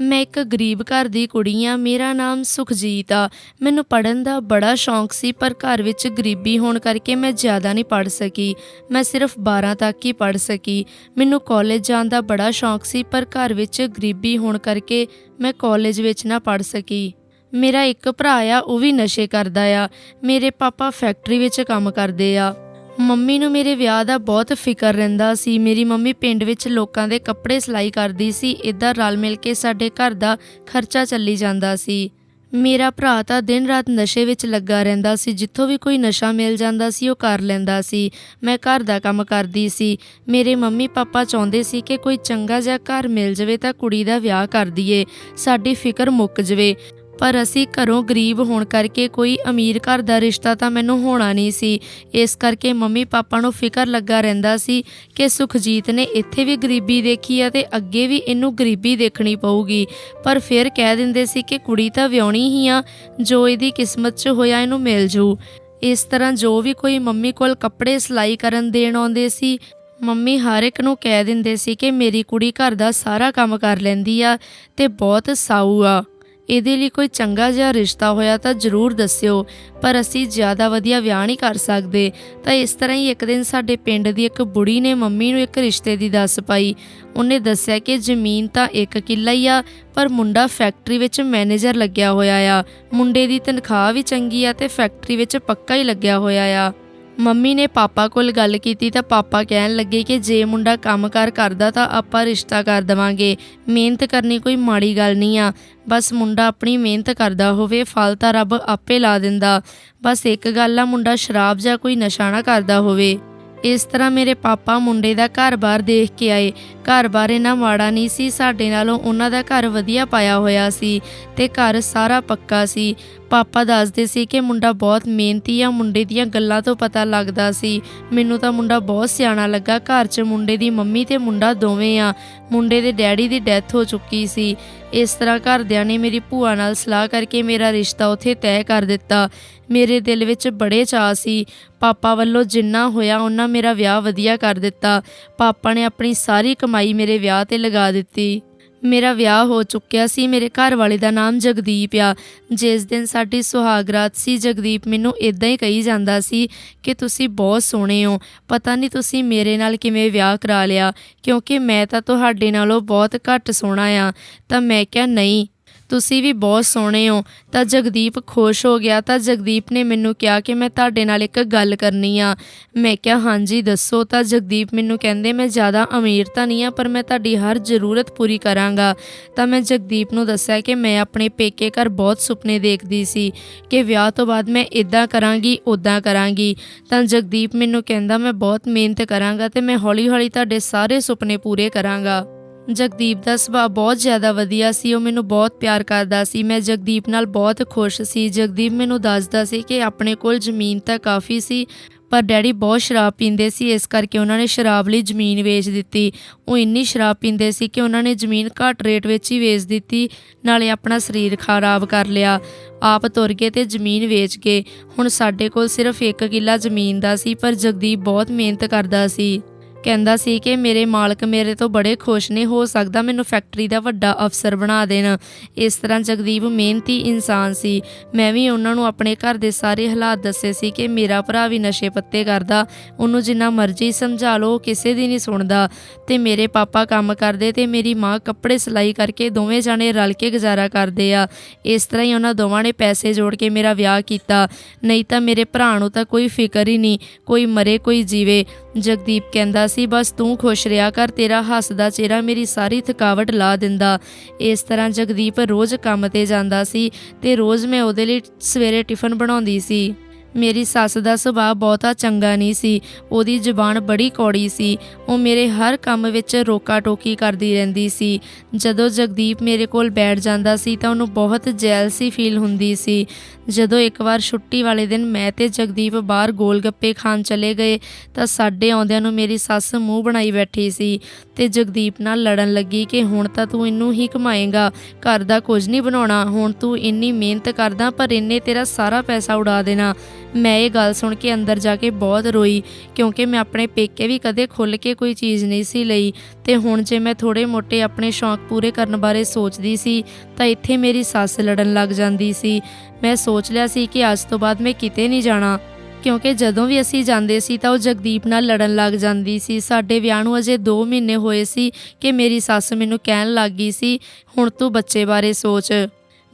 ਮੈਂ ਇੱਕ ਗਰੀਬ ਘਰ ਦੀ ਕੁੜੀ ਹਾਂ, ਮੇਰਾ ਨਾਮ ਸੁਖਜੀਤ ਆ। ਮੈਨੂੰ ਪੜ੍ਹਨ ਦਾ ਬੜਾ ਸ਼ੌਂਕ ਸੀ, ਪਰ ਘਰ ਵਿੱਚ ਗਰੀਬੀ ਹੋਣ ਕਰਕੇ ਮੈਂ ਜ਼ਿਆਦਾ ਨਹੀਂ ਪੜ੍ਹ ਸਕੀ। ਮੈਂ ਸਿਰਫ 12 ਤੱਕ ਹੀ ਪੜ੍ਹ ਸਕੀ। ਮੈਨੂੰ ਕਾਲਜ ਜਾਣ ਦਾ ਬੜਾ ਸ਼ੌਂਕ ਸੀ, ਪਰ ਘਰ ਵਿੱਚ ਗਰੀਬੀ ਹੋਣ ਕਰਕੇ ਮੈਂ ਕਾਲਜ ਵਿੱਚ ਨਾ ਪੜ੍ਹ ਸਕੀ। ਮੇਰਾ ਇੱਕ ਭਰਾ ਆ, ਉਹ ਵੀ ਨਸ਼ੇ ਕਰਦਾ ਆ। ਮੇਰੇ ਪਾਪਾ ਫੈਕਟਰੀ ਵਿੱਚ ਕੰਮ ਕਰਦੇ ਆ। ਮੰਮੀ ਨੂੰ ਮੇਰੇ ਵਿਆਹ ਦਾ ਬਹੁਤ ਫਿਕਰ ਰਹਿੰਦਾ ਸੀ। ਮੇਰੀ ਮੰਮੀ ਪਿੰਡ ਵਿੱਚ ਲੋਕਾਂ ਦੇ ਕੱਪੜੇ ਸਿਲਾਈ ਕਰਦੀ ਸੀ। ਇਦਾਂ ਰਲ ਮਿਲ ਕੇ ਸਾਡੇ ਘਰ ਦਾ ਖਰਚਾ ਚੱਲੀ ਜਾਂਦਾ ਸੀ। ਮੇਰਾ ਭਰਾ ਤਾਂ ਦਿਨ ਰਾਤ ਨਸ਼ੇ ਵਿੱਚ ਲੱਗਾ ਰਹਿੰਦਾ ਸੀ। ਜਿੱਥੋਂ ਵੀ ਕੋਈ ਨਸ਼ਾ ਮਿਲ ਜਾਂਦਾ ਸੀ, ਉਹ ਕਰ ਲੈਂਦਾ ਸੀ। ਮੈਂ ਘਰ ਦਾ ਕੰਮ ਕਰਦੀ ਸੀ। ਮੇਰੇ ਮੰਮੀ ਪਾਪਾ ਚਾਹੁੰਦੇ ਸੀ ਕਿ ਕੋਈ ਚੰਗਾ ਜਿਹਾ ਘਰ ਮਿਲ ਜਾਵੇ ਤਾਂ ਕੁੜੀ ਦਾ ਵਿਆਹ ਕਰ ਦਈਏ। ਸਾਡੀ ਫਿਕਰ ਮੁੱਕ ਜਾਵੇ। ਪਰ ਅਸੀਂ ਘਰੋਂ ਗਰੀਬ ਹੋਣ ਕਰਕੇ ਕੋਈ ਅਮੀਰ ਘਰ ਦਾ ਰਿਸ਼ਤਾ ਤਾਂ ਮੈਨੂੰ ਹੋਣਾ ਨਹੀਂ ਸੀ। ਇਸ ਕਰਕੇ ਮੰਮੀ ਪਾਪਾ ਨੂੰ ਫਿਕਰ ਲੱਗਾ ਰਹਿੰਦਾ ਸੀ ਕਿ ਸੁਖਜੀਤ ਨੇ ਇੱਥੇ ਵੀ ਗਰੀਬੀ ਦੇਖੀ ਆ ਤੇ ਅੱਗੇ ਵੀ ਇਹਨੂੰ ਗਰੀਬੀ ਦੇਖਣੀ ਪਊਗੀ। ਪਰ ਫਿਰ ਕਹਿ ਦਿੰਦੇ ਸੀ ਕਿ ਕੁੜੀ ਤਾਂ ਵਿਆਹਣੀ ਹੀ ਆ, ਜੋ ਇਹਦੀ ਕਿਸਮਤ 'ਚ ਹੋਇਆ ਇਹਨੂੰ ਮਿਲ ਜੂ। ਇਸ ਤਰ੍ਹਾਂ ਜੋ ਵੀ ਕੋਈ ਮੰਮੀ ਕੋਲ ਕੱਪੜੇ ਸਿਲਾਈ ਕਰਨ ਦੇਣ ਆਉਂਦੇ ਸੀ, ਮੰਮੀ ਹਰ ਇੱਕ ਨੂੰ ਕਹਿ ਦਿੰਦੇ ਸੀ ਕਿ ਮੇਰੀ ਕੁੜੀ ਘਰ ਦਾ ਸਾਰਾ ਕੰਮ ਕਰ ਲੈਂਦੀ ਆ ਤੇ ਬਹੁਤ ਸਾਊ ਆ। ਇਹਦੇ ਲਈ ਕੋਈ ਚੰਗਾ ਜਿਹਾ ਰਿਸ਼ਤਾ ਹੋਇਆ ਤਾਂ ਜ਼ਰੂਰ ਦੱਸਿਓ, ਪਰ ਅਸੀਂ ਜ਼ਿਆਦਾ ਵਧੀਆ ਵਿਆਹ ਨਹੀਂ ਕਰ ਸਕਦੇ। ਤਾਂ ਇਸ ਤਰ੍ਹਾਂ ਹੀ ਇੱਕ ਦਿਨ ਸਾਡੇ ਪਿੰਡ ਦੀ ਇੱਕ ਬੁੜੀ ਨੇ ਮੰਮੀ ਨੂੰ ਇੱਕ ਰਿਸ਼ਤੇ ਦੀ ਦੱਸ ਪਾਈ। ਉਹਨੇ ਦੱਸਿਆ ਕਿ ਜ਼ਮੀਨ ਤਾਂ ਇੱਕ ਕਿੱਲਾ ਹੀ ਆ, ਪਰ ਮੁੰਡਾ ਫੈਕਟਰੀ ਵਿੱਚ ਮੈਨੇਜਰ ਲੱਗਿਆ ਹੋਇਆ ਆ। ਮੁੰਡੇ ਦੀ ਤਨਖਾਹ ਵੀ ਚੰਗੀ ਆ ਤੇ ਫੈਕਟਰੀ ਵਿੱਚ ਪੱਕਾ ਹੀ ਲੱਗਿਆ ਹੋਇਆ ਆ। ਮੰਮੀ ਨੇ ਪਾਪਾ ਕੋਲ ਗੱਲ ਕੀਤੀ ਤਾਂ ਪਾਪਾ ਕਹਿਣ ਲੱਗੇ ਕਿ ਜੇ ਮੁੰਡਾ ਕੰਮਕਾਰ ਕਰਦਾ ਤਾਂ ਆਪਾਂ ਰਿਸ਼ਤਾ ਕਰ ਦਵਾਂਗੇ। ਮਿਹਨਤ ਕਰਨੀ ਕੋਈ ਮਾੜੀ ਗੱਲ ਨਹੀਂ ਆ। ਬਸ ਮੁੰਡਾ ਆਪਣੀ ਮਿਹਨਤ ਕਰਦਾ ਹੋਵੇ, ਫਲ ਤਾਂ ਰੱਬ ਆਪੇ ਲਾ ਦਿੰਦਾ। ਬਸ ਇੱਕ ਗੱਲ ਆ, ਮੁੰਡਾ ਸ਼ਰਾਬ ਜਾਂ ਕੋਈ ਨਸ਼ਾ ਨਾ ਕਰਦਾ ਹੋਵੇ। ਇਸ ਤਰ੍ਹਾਂ ਮੇਰੇ ਪਾਪਾ ਮੁੰਡੇ ਦਾ ਘਰ-ਬਾਰ ਦੇਖ ਕੇ ਆਏ। ਘਰ-ਬਾਰ ਇਹਨਾਂ ਮਾੜਾ ਨਹੀਂ ਸੀ, ਸਾਡੇ ਨਾਲੋਂ ਉਹਨਾਂ ਦਾ ਘਰ ਵਧੀਆ ਪਾਇਆ ਹੋਇਆ ਸੀ ਤੇ ਘਰ ਸਾਰਾ ਪੱਕਾ ਸੀ। ਪਾਪਾ ਦੱਸਦੇ ਸੀ ਕਿ ਮੁੰਡਾ ਬਹੁਤ ਮਿਹਨਤੀ ਆ, ਮੁੰਡੇ ਦੀਆਂ ਗੱਲਾਂ ਤੋਂ ਪਤਾ ਲੱਗਦਾ ਸੀ। ਮੈਨੂੰ ਤਾਂ ਮੁੰਡਾ ਬਹੁਤ ਸਿਆਣਾ ਲੱਗਾ। ਘਰ 'ਚ ਮੁੰਡੇ ਦੀ ਮੰਮੀ ਤੇ ਮੁੰਡਾ ਦੋਵੇਂ ਆ। ਮੁੰਡੇ ਦੇ ਡੈਡੀ ਦੀ ਡੈਥ ਹੋ ਚੁੱਕੀ ਸੀ। ਇਸ ਤਰ੍ਹਾਂ ਘਰਦਿਆਂ ਨੇ ਮੇਰੀ ਭੂਆ ਨਾਲ ਸਲਾਹ ਕਰਕੇ ਮੇਰਾ ਰਿਸ਼ਤਾ ਉੱਥੇ ਤੈਅ ਕਰ ਦਿੱਤਾ। ਮੇਰੇ ਦਿਲ ਵਿੱਚ ਬੜੇ ਚਾਅ ਸੀ। ਪਾਪਾ ਵੱਲੋਂ ਜਿੰਨਾ ਹੋਇਆ ਉਹਨਾਂ ਮੇਰਾ ਵਿਆਹ ਵਧੀਆ ਕਰ ਦਿੱਤਾ। ਪਾਪਾ ਨੇ ਆਪਣੀ ਸਾਰੀ ਕਮਾਈ ਮੇਰੇ ਵਿਆਹ ਤੇ ਲਗਾ ਦਿੱਤੀ। ਮੇਰਾ ਵਿਆਹ ਹੋ ਚੁੱਕਿਆ ਸੀ, ਮੇਰੇ ਘਰ ਵਾਲੇ ਦਾ ਨਾਮ ਜਗਦੀਪ ਆ। ਜਿਸ ਦਿਨ ਸਾਡੀ ਸੁਹਾਗਰਾਤ ਸੀ, ਜਗਦੀਪ ਮੈਨੂੰ ਇਦਾਂ ਹੀ ਕਹੀ ਜਾਂਦਾ ਸੀ ਕਿ ਤੁਸੀਂ ਬਹੁਤ ਸੋਹਣੇ ਹੋ। ਪਤਾ ਨਹੀਂ ਤੁਸੀਂ ਮੇਰੇ ਨਾਲ ਕਿਵੇਂ ਵਿਆਹ ਕਰਾ ਲਿਆ, ਕਿਉਂਕਿ ਮੈਂ ਤਾਂ ਤੁਹਾਡੇ ਨਾਲੋਂ ਬਹੁਤ ਘੱਟ ਸੋਹਣਾ ਆ। ਤਾਂ ਮੈਂ ਕਿਹਾ, ਨਹੀਂ ਤੁਸੀਂ ਵੀ ਬਹੁਤ ਸੋਹਣੇ ਹੋ। ਤਾਂ ਜਗਦੀਪ ਖੁਸ਼ ਹੋ ਗਿਆ। ਤਾਂ ਜਗਦੀਪ ਨੇ ਮੈਨੂੰ ਕਿਹਾ ਕਿ ਮੈਂ ਤੁਹਾਡੇ ਨਾਲ ਇੱਕ ਗੱਲ ਕਰਨੀ ਆ। ਮੈਂ ਕਿਹਾ, ਹਾਂਜੀ, ਦੱਸੋ। ਤਾਂ ਜਗਦੀਪ ਮੈਨੂੰ ਕਹਿੰਦੇ, ਮੈਂ ਜ਼ਿਆਦਾ ਅਮੀਰ ਤਾਂ ਨਹੀਂ ਆ, ਪਰ ਮੈਂ ਤੁਹਾਡੀ ਹਰ ਜ਼ਰੂਰਤ ਪੂਰੀ ਕਰਾਂਗਾ। ਤਾਂ ਮੈਂ ਜਗਦੀਪ ਨੂੰ ਦੱਸਿਆ ਕਿ ਮੈਂ ਆਪਣੇ ਪੇਕੇ ਘਰ ਬਹੁਤ ਸੁਪਨੇ ਦੇਖਦੀ ਸੀ ਕਿ ਵਿਆਹ ਤੋਂ ਬਾਅਦ ਮੈਂ ਇਦਾਂ ਕਰਾਂਗੀ ਉਦਾਂ ਕਰਾਂਗੀ। ਤਾਂ ਜਗਦੀਪ ਮੈਨੂੰ ਕਹਿੰਦਾ, ਮੈਂ ਬਹੁਤ ਮਿਹਨਤ ਕਰਾਂਗਾ ਤੇ ਮੈਂ ਹੌਲੀ-ਹੌਲੀ ਤੁਹਾਡੇ ਸਾਰੇ ਸੁਪਨੇ ਪੂਰੇ ਕਰਾਂਗਾ। ਜਗਦੀਪ ਦਾ ਸੁਭਾਅ ਬਹੁਤ ਜ਼ਿਆਦਾ ਵਧੀਆ ਸੀ, ਉਹ ਮੈਨੂੰ ਬਹੁਤ ਪਿਆਰ ਕਰਦਾ ਸੀ। ਮੈਂ ਜਗਦੀਪ ਨਾਲ ਬਹੁਤ ਖੁਸ਼ ਸੀ। ਜਗਦੀਪ ਮੈਨੂੰ ਦੱਸਦਾ ਸੀ ਕਿ ਆਪਣੇ ਕੋਲ ਜ਼ਮੀਨ ਤਾਂ ਕਾਫੀ ਸੀ, ਪਰ ਡੈਡੀ ਬਹੁਤ ਸ਼ਰਾਬ ਪੀਂਦੇ ਸੀ, ਇਸ ਕਰਕੇ ਉਹਨਾਂ ਨੇ ਸ਼ਰਾਬ ਲਈ ਜ਼ਮੀਨ ਵੇਚ ਦਿੱਤੀ। ਉਹ ਇੰਨੀ ਸ਼ਰਾਬ ਪੀਂਦੇ ਸੀ ਕਿ ਉਹਨਾਂ ਨੇ ਜ਼ਮੀਨ ਘੱਟ ਰੇਟ ਵਿੱਚ ਹੀ ਵੇਚ ਦਿੱਤੀ, ਨਾਲੇ ਆਪਣਾ ਸਰੀਰ ਖਰਾਬ ਕਰ ਲਿਆ। ਆਪ ਤੁਰ ਗਏ ਤੇ ਜ਼ਮੀਨ ਵੇਚ ਕੇ ਹੁਣ ਸਾਡੇ ਕੋਲ ਸਿਰਫ 1 ਕਿੱਲਾ ਜ਼ਮੀਨ ਦਾ ਸੀ, ਪਰ ਜਗਦੀਪ ਬਹੁਤ ਮਿਹਨਤ ਕਰਦਾ ਸੀ। ਕਹਿੰਦਾ ਸੀ ਕਿ ਮੇਰੇ ਮਾਲਕ ਮੇਰੇ ਤੋਂ ਬੜੇ ਖੁਸ਼ ਨੇ, ਹੋ ਸਕਦਾ ਮੈਨੂੰ ਫੈਕਟਰੀ ਦਾ ਵੱਡਾ ਅਫਸਰ ਬਣਾ ਦੇਣ। ਇਸ ਤਰ੍ਹਾਂ ਜਗਦੀਪ ਮਿਹਨਤੀ ਇਨਸਾਨ ਸੀ। ਮੈਂ ਵੀ ਉਹਨਾਂ ਨੂੰ ਆਪਣੇ ਘਰ ਦੇ ਸਾਰੇ ਹਾਲਾਤ ਦੱਸੇ ਸੀ ਕਿ ਮੇਰਾ ਭਰਾ ਵੀ ਨਸ਼ੇ ਪੱਤੇ ਕਰਦਾ, ਉਹਨੂੰ ਜਿੰਨਾ ਮਰਜ਼ੀ ਸਮਝਾ ਲਓ ਕਿਸੇ ਦੀ ਨਹੀਂ ਸੁਣਦਾ। ਤੇ ਮੇਰੇ ਪਾਪਾ ਕੰਮ ਕਰਦੇ ਤੇ ਮੇਰੀ ਮਾਂ ਕੱਪੜੇ ਸਿਲਾਈ ਕਰਕੇ ਦੋਵੇਂ ਜਾਣੇ ਰਲ ਕੇ ਗੁਜ਼ਾਰਾ ਕਰਦੇ ਆ। ਇਸ ਤਰ੍ਹਾਂ ਹੀ ਉਹਨਾਂ ਦੋਵਾਂ ਨੇ ਪੈਸੇ ਜੋੜ ਕੇ ਮੇਰਾ ਵਿਆਹ ਕੀਤਾ। ਨਹੀਂ ਤਾਂ ਮੇਰੇ ਭਰਾ ਨੂੰ ਤਾਂ ਕੋਈ ਫਿਕਰ ਹੀ ਨਹੀਂ, ਕੋਈ ਮਰੇ ਕੋਈ ਜੀਵੇ। ਜਗਦੀਪ ਕਹਿੰਦਾ ਸੀ, ਬਸ ਤੂੰ ਖੁਸ਼ ਰਿਹਾ ਕਰ, ਤੇਰਾ ਹੱਸਦਾ ਚਿਹਰਾ ਮੇਰੀ ਸਾਰੀ ਥਕਾਵਟ ਲਾ ਦਿੰਦਾ। ਇਸ ਤਰ੍ਹਾਂ ਜਗਦੀਪ ਰੋਜ਼ ਕੰਮ ਤੇ ਜਾਂਦਾ ਸੀ ਤੇ ਰੋਜ਼ ਮੈਂ ਉਹਦੇ ਲਈ ਸਵੇਰੇ ਟਿਫਨ ਬਣਾਉਂਦੀ ਸੀ। ਮੇਰੀ ਸੱਸ ਦਾ ਸੁਭਾਅ ਬਹੁਤਾ ਚੰਗਾ ਨਹੀਂ ਸੀ। ਉਹਦੀ ਜ਼ੁਬਾਨ ਬੜੀ ਕੌੜੀ ਸੀ। ਉਹ ਮੇਰੇ ਹਰ ਕੰਮ ਵਿੱਚ ਰੋਕਾ ਟੋਕੀ ਕਰਦੀ ਰਹਿੰਦੀ ਸੀ। ਜਦੋਂ ਜਗਦੀਪ ਮੇਰੇ ਕੋਲ ਬੈਠ ਜਾਂਦਾ ਸੀ ਤਾਂ ਉਹਨੂੰ ਬਹੁਤ ਜੈਲਸੀ ਫੀਲ ਹੁੰਦੀ ਸੀ। ਜਦੋਂ ਇੱਕ ਵਾਰ ਛੁੱਟੀ ਵਾਲੇ ਦਿਨ ਮੈਂ ਤੇ ਜਗਦੀਪ ਬਾਹਰ ਗੋਲ ਗੱਪੇ ਖਾਣ ਚਲੇ ਗਏ ਤਾਂ ਸਾਡੇ ਆਉਂਦਿਆਂ ਨੂੰ ਮੇਰੀ ਸੱਸ ਮੂੰਹ ਬਣਾਈ ਬੈਠੀ ਸੀ ਤੇ ਜਗਦੀਪ ਨਾਲ ਲੜਨ ਲੱਗੀ ਕਿ ਹੁਣ ਤਾਂ ਤੂੰ ਇਹਨੂੰ ਹੀ ਕਮਾਏਗਾ ਘਰ ਦਾ ਕੁਝ ਨਹੀਂ ਬਣਾਉਣਾ, ਹੁਣ ਤੂੰ ਇੰਨੀ ਮਿਹਨਤ ਕਰਦਾ ਪਰ ਇਹਨੇ ਤੇਰਾ ਸਾਰਾ ਪੈਸਾ ਉਡਾ ਦੇਣਾ। ਮੈਂ ਇਹ ਗੱਲ ਸੁਣ ਕੇ ਅੰਦਰ ਜਾ ਕੇ ਬਹੁਤ ਰੋਈ, ਕਿਉਂਕਿ ਮੈਂ ਆਪਣੇ ਪੇਕੇ ਵੀ ਕਦੇ ਖੁੱਲ ਕੇ ਕੋਈ ਚੀਜ਼ ਨਹੀਂ ਸੀ ਲਈ। ਤੇ ਹੁਣ ਜੇ ਮੈਂ ਥੋੜੇ ਮੋਟੇ ਆਪਣੇ ਸ਼ੌਂਕ ਪੂਰੇ ਕਰਨ ਬਾਰੇ ਸੋਚਦੀ ਸੀ, ਤਾਂ ਇੱਥੇ ਮੇਰੀ ਸੱਸ ਲੜਨ ਲੱਗ ਜਾਂਦੀ ਸੀ। ਮੈਂ ਸੋਚ ਲਿਆ ਸੀ ਕਿ ਅੱਜ ਤੋਂ ਬਾਅਦ ਮੈਂ ਕਿਤੇ ਨਹੀਂ ਜਾਣਾ, ਕਿਉਂਕਿ ਜਦੋਂ ਵੀ ਅਸੀਂ ਜਾਂਦੇ ਸੀ ਤਾਂ ਉਹ ਜਗਦੀਪ ਨਾਲ ਲੜਨ ਲੱਗ ਜਾਂਦੀ ਸੀ। ਸਾਡੇ ਵਿਆਹ ਨੂੰ ਅਜੇ 2 ਮਹੀਨੇ ਹੋਏ ਸੀ ਕਿ ਮੇਰੀ ਸੱਸ ਮੈਨੂੰ ਕਹਿਣ ਲੱਗ ਗਈ ਸੀ, ਹੁਣ ਤੂੰ ਬੱਚੇ ਬਾਰੇ ਸੋਚ।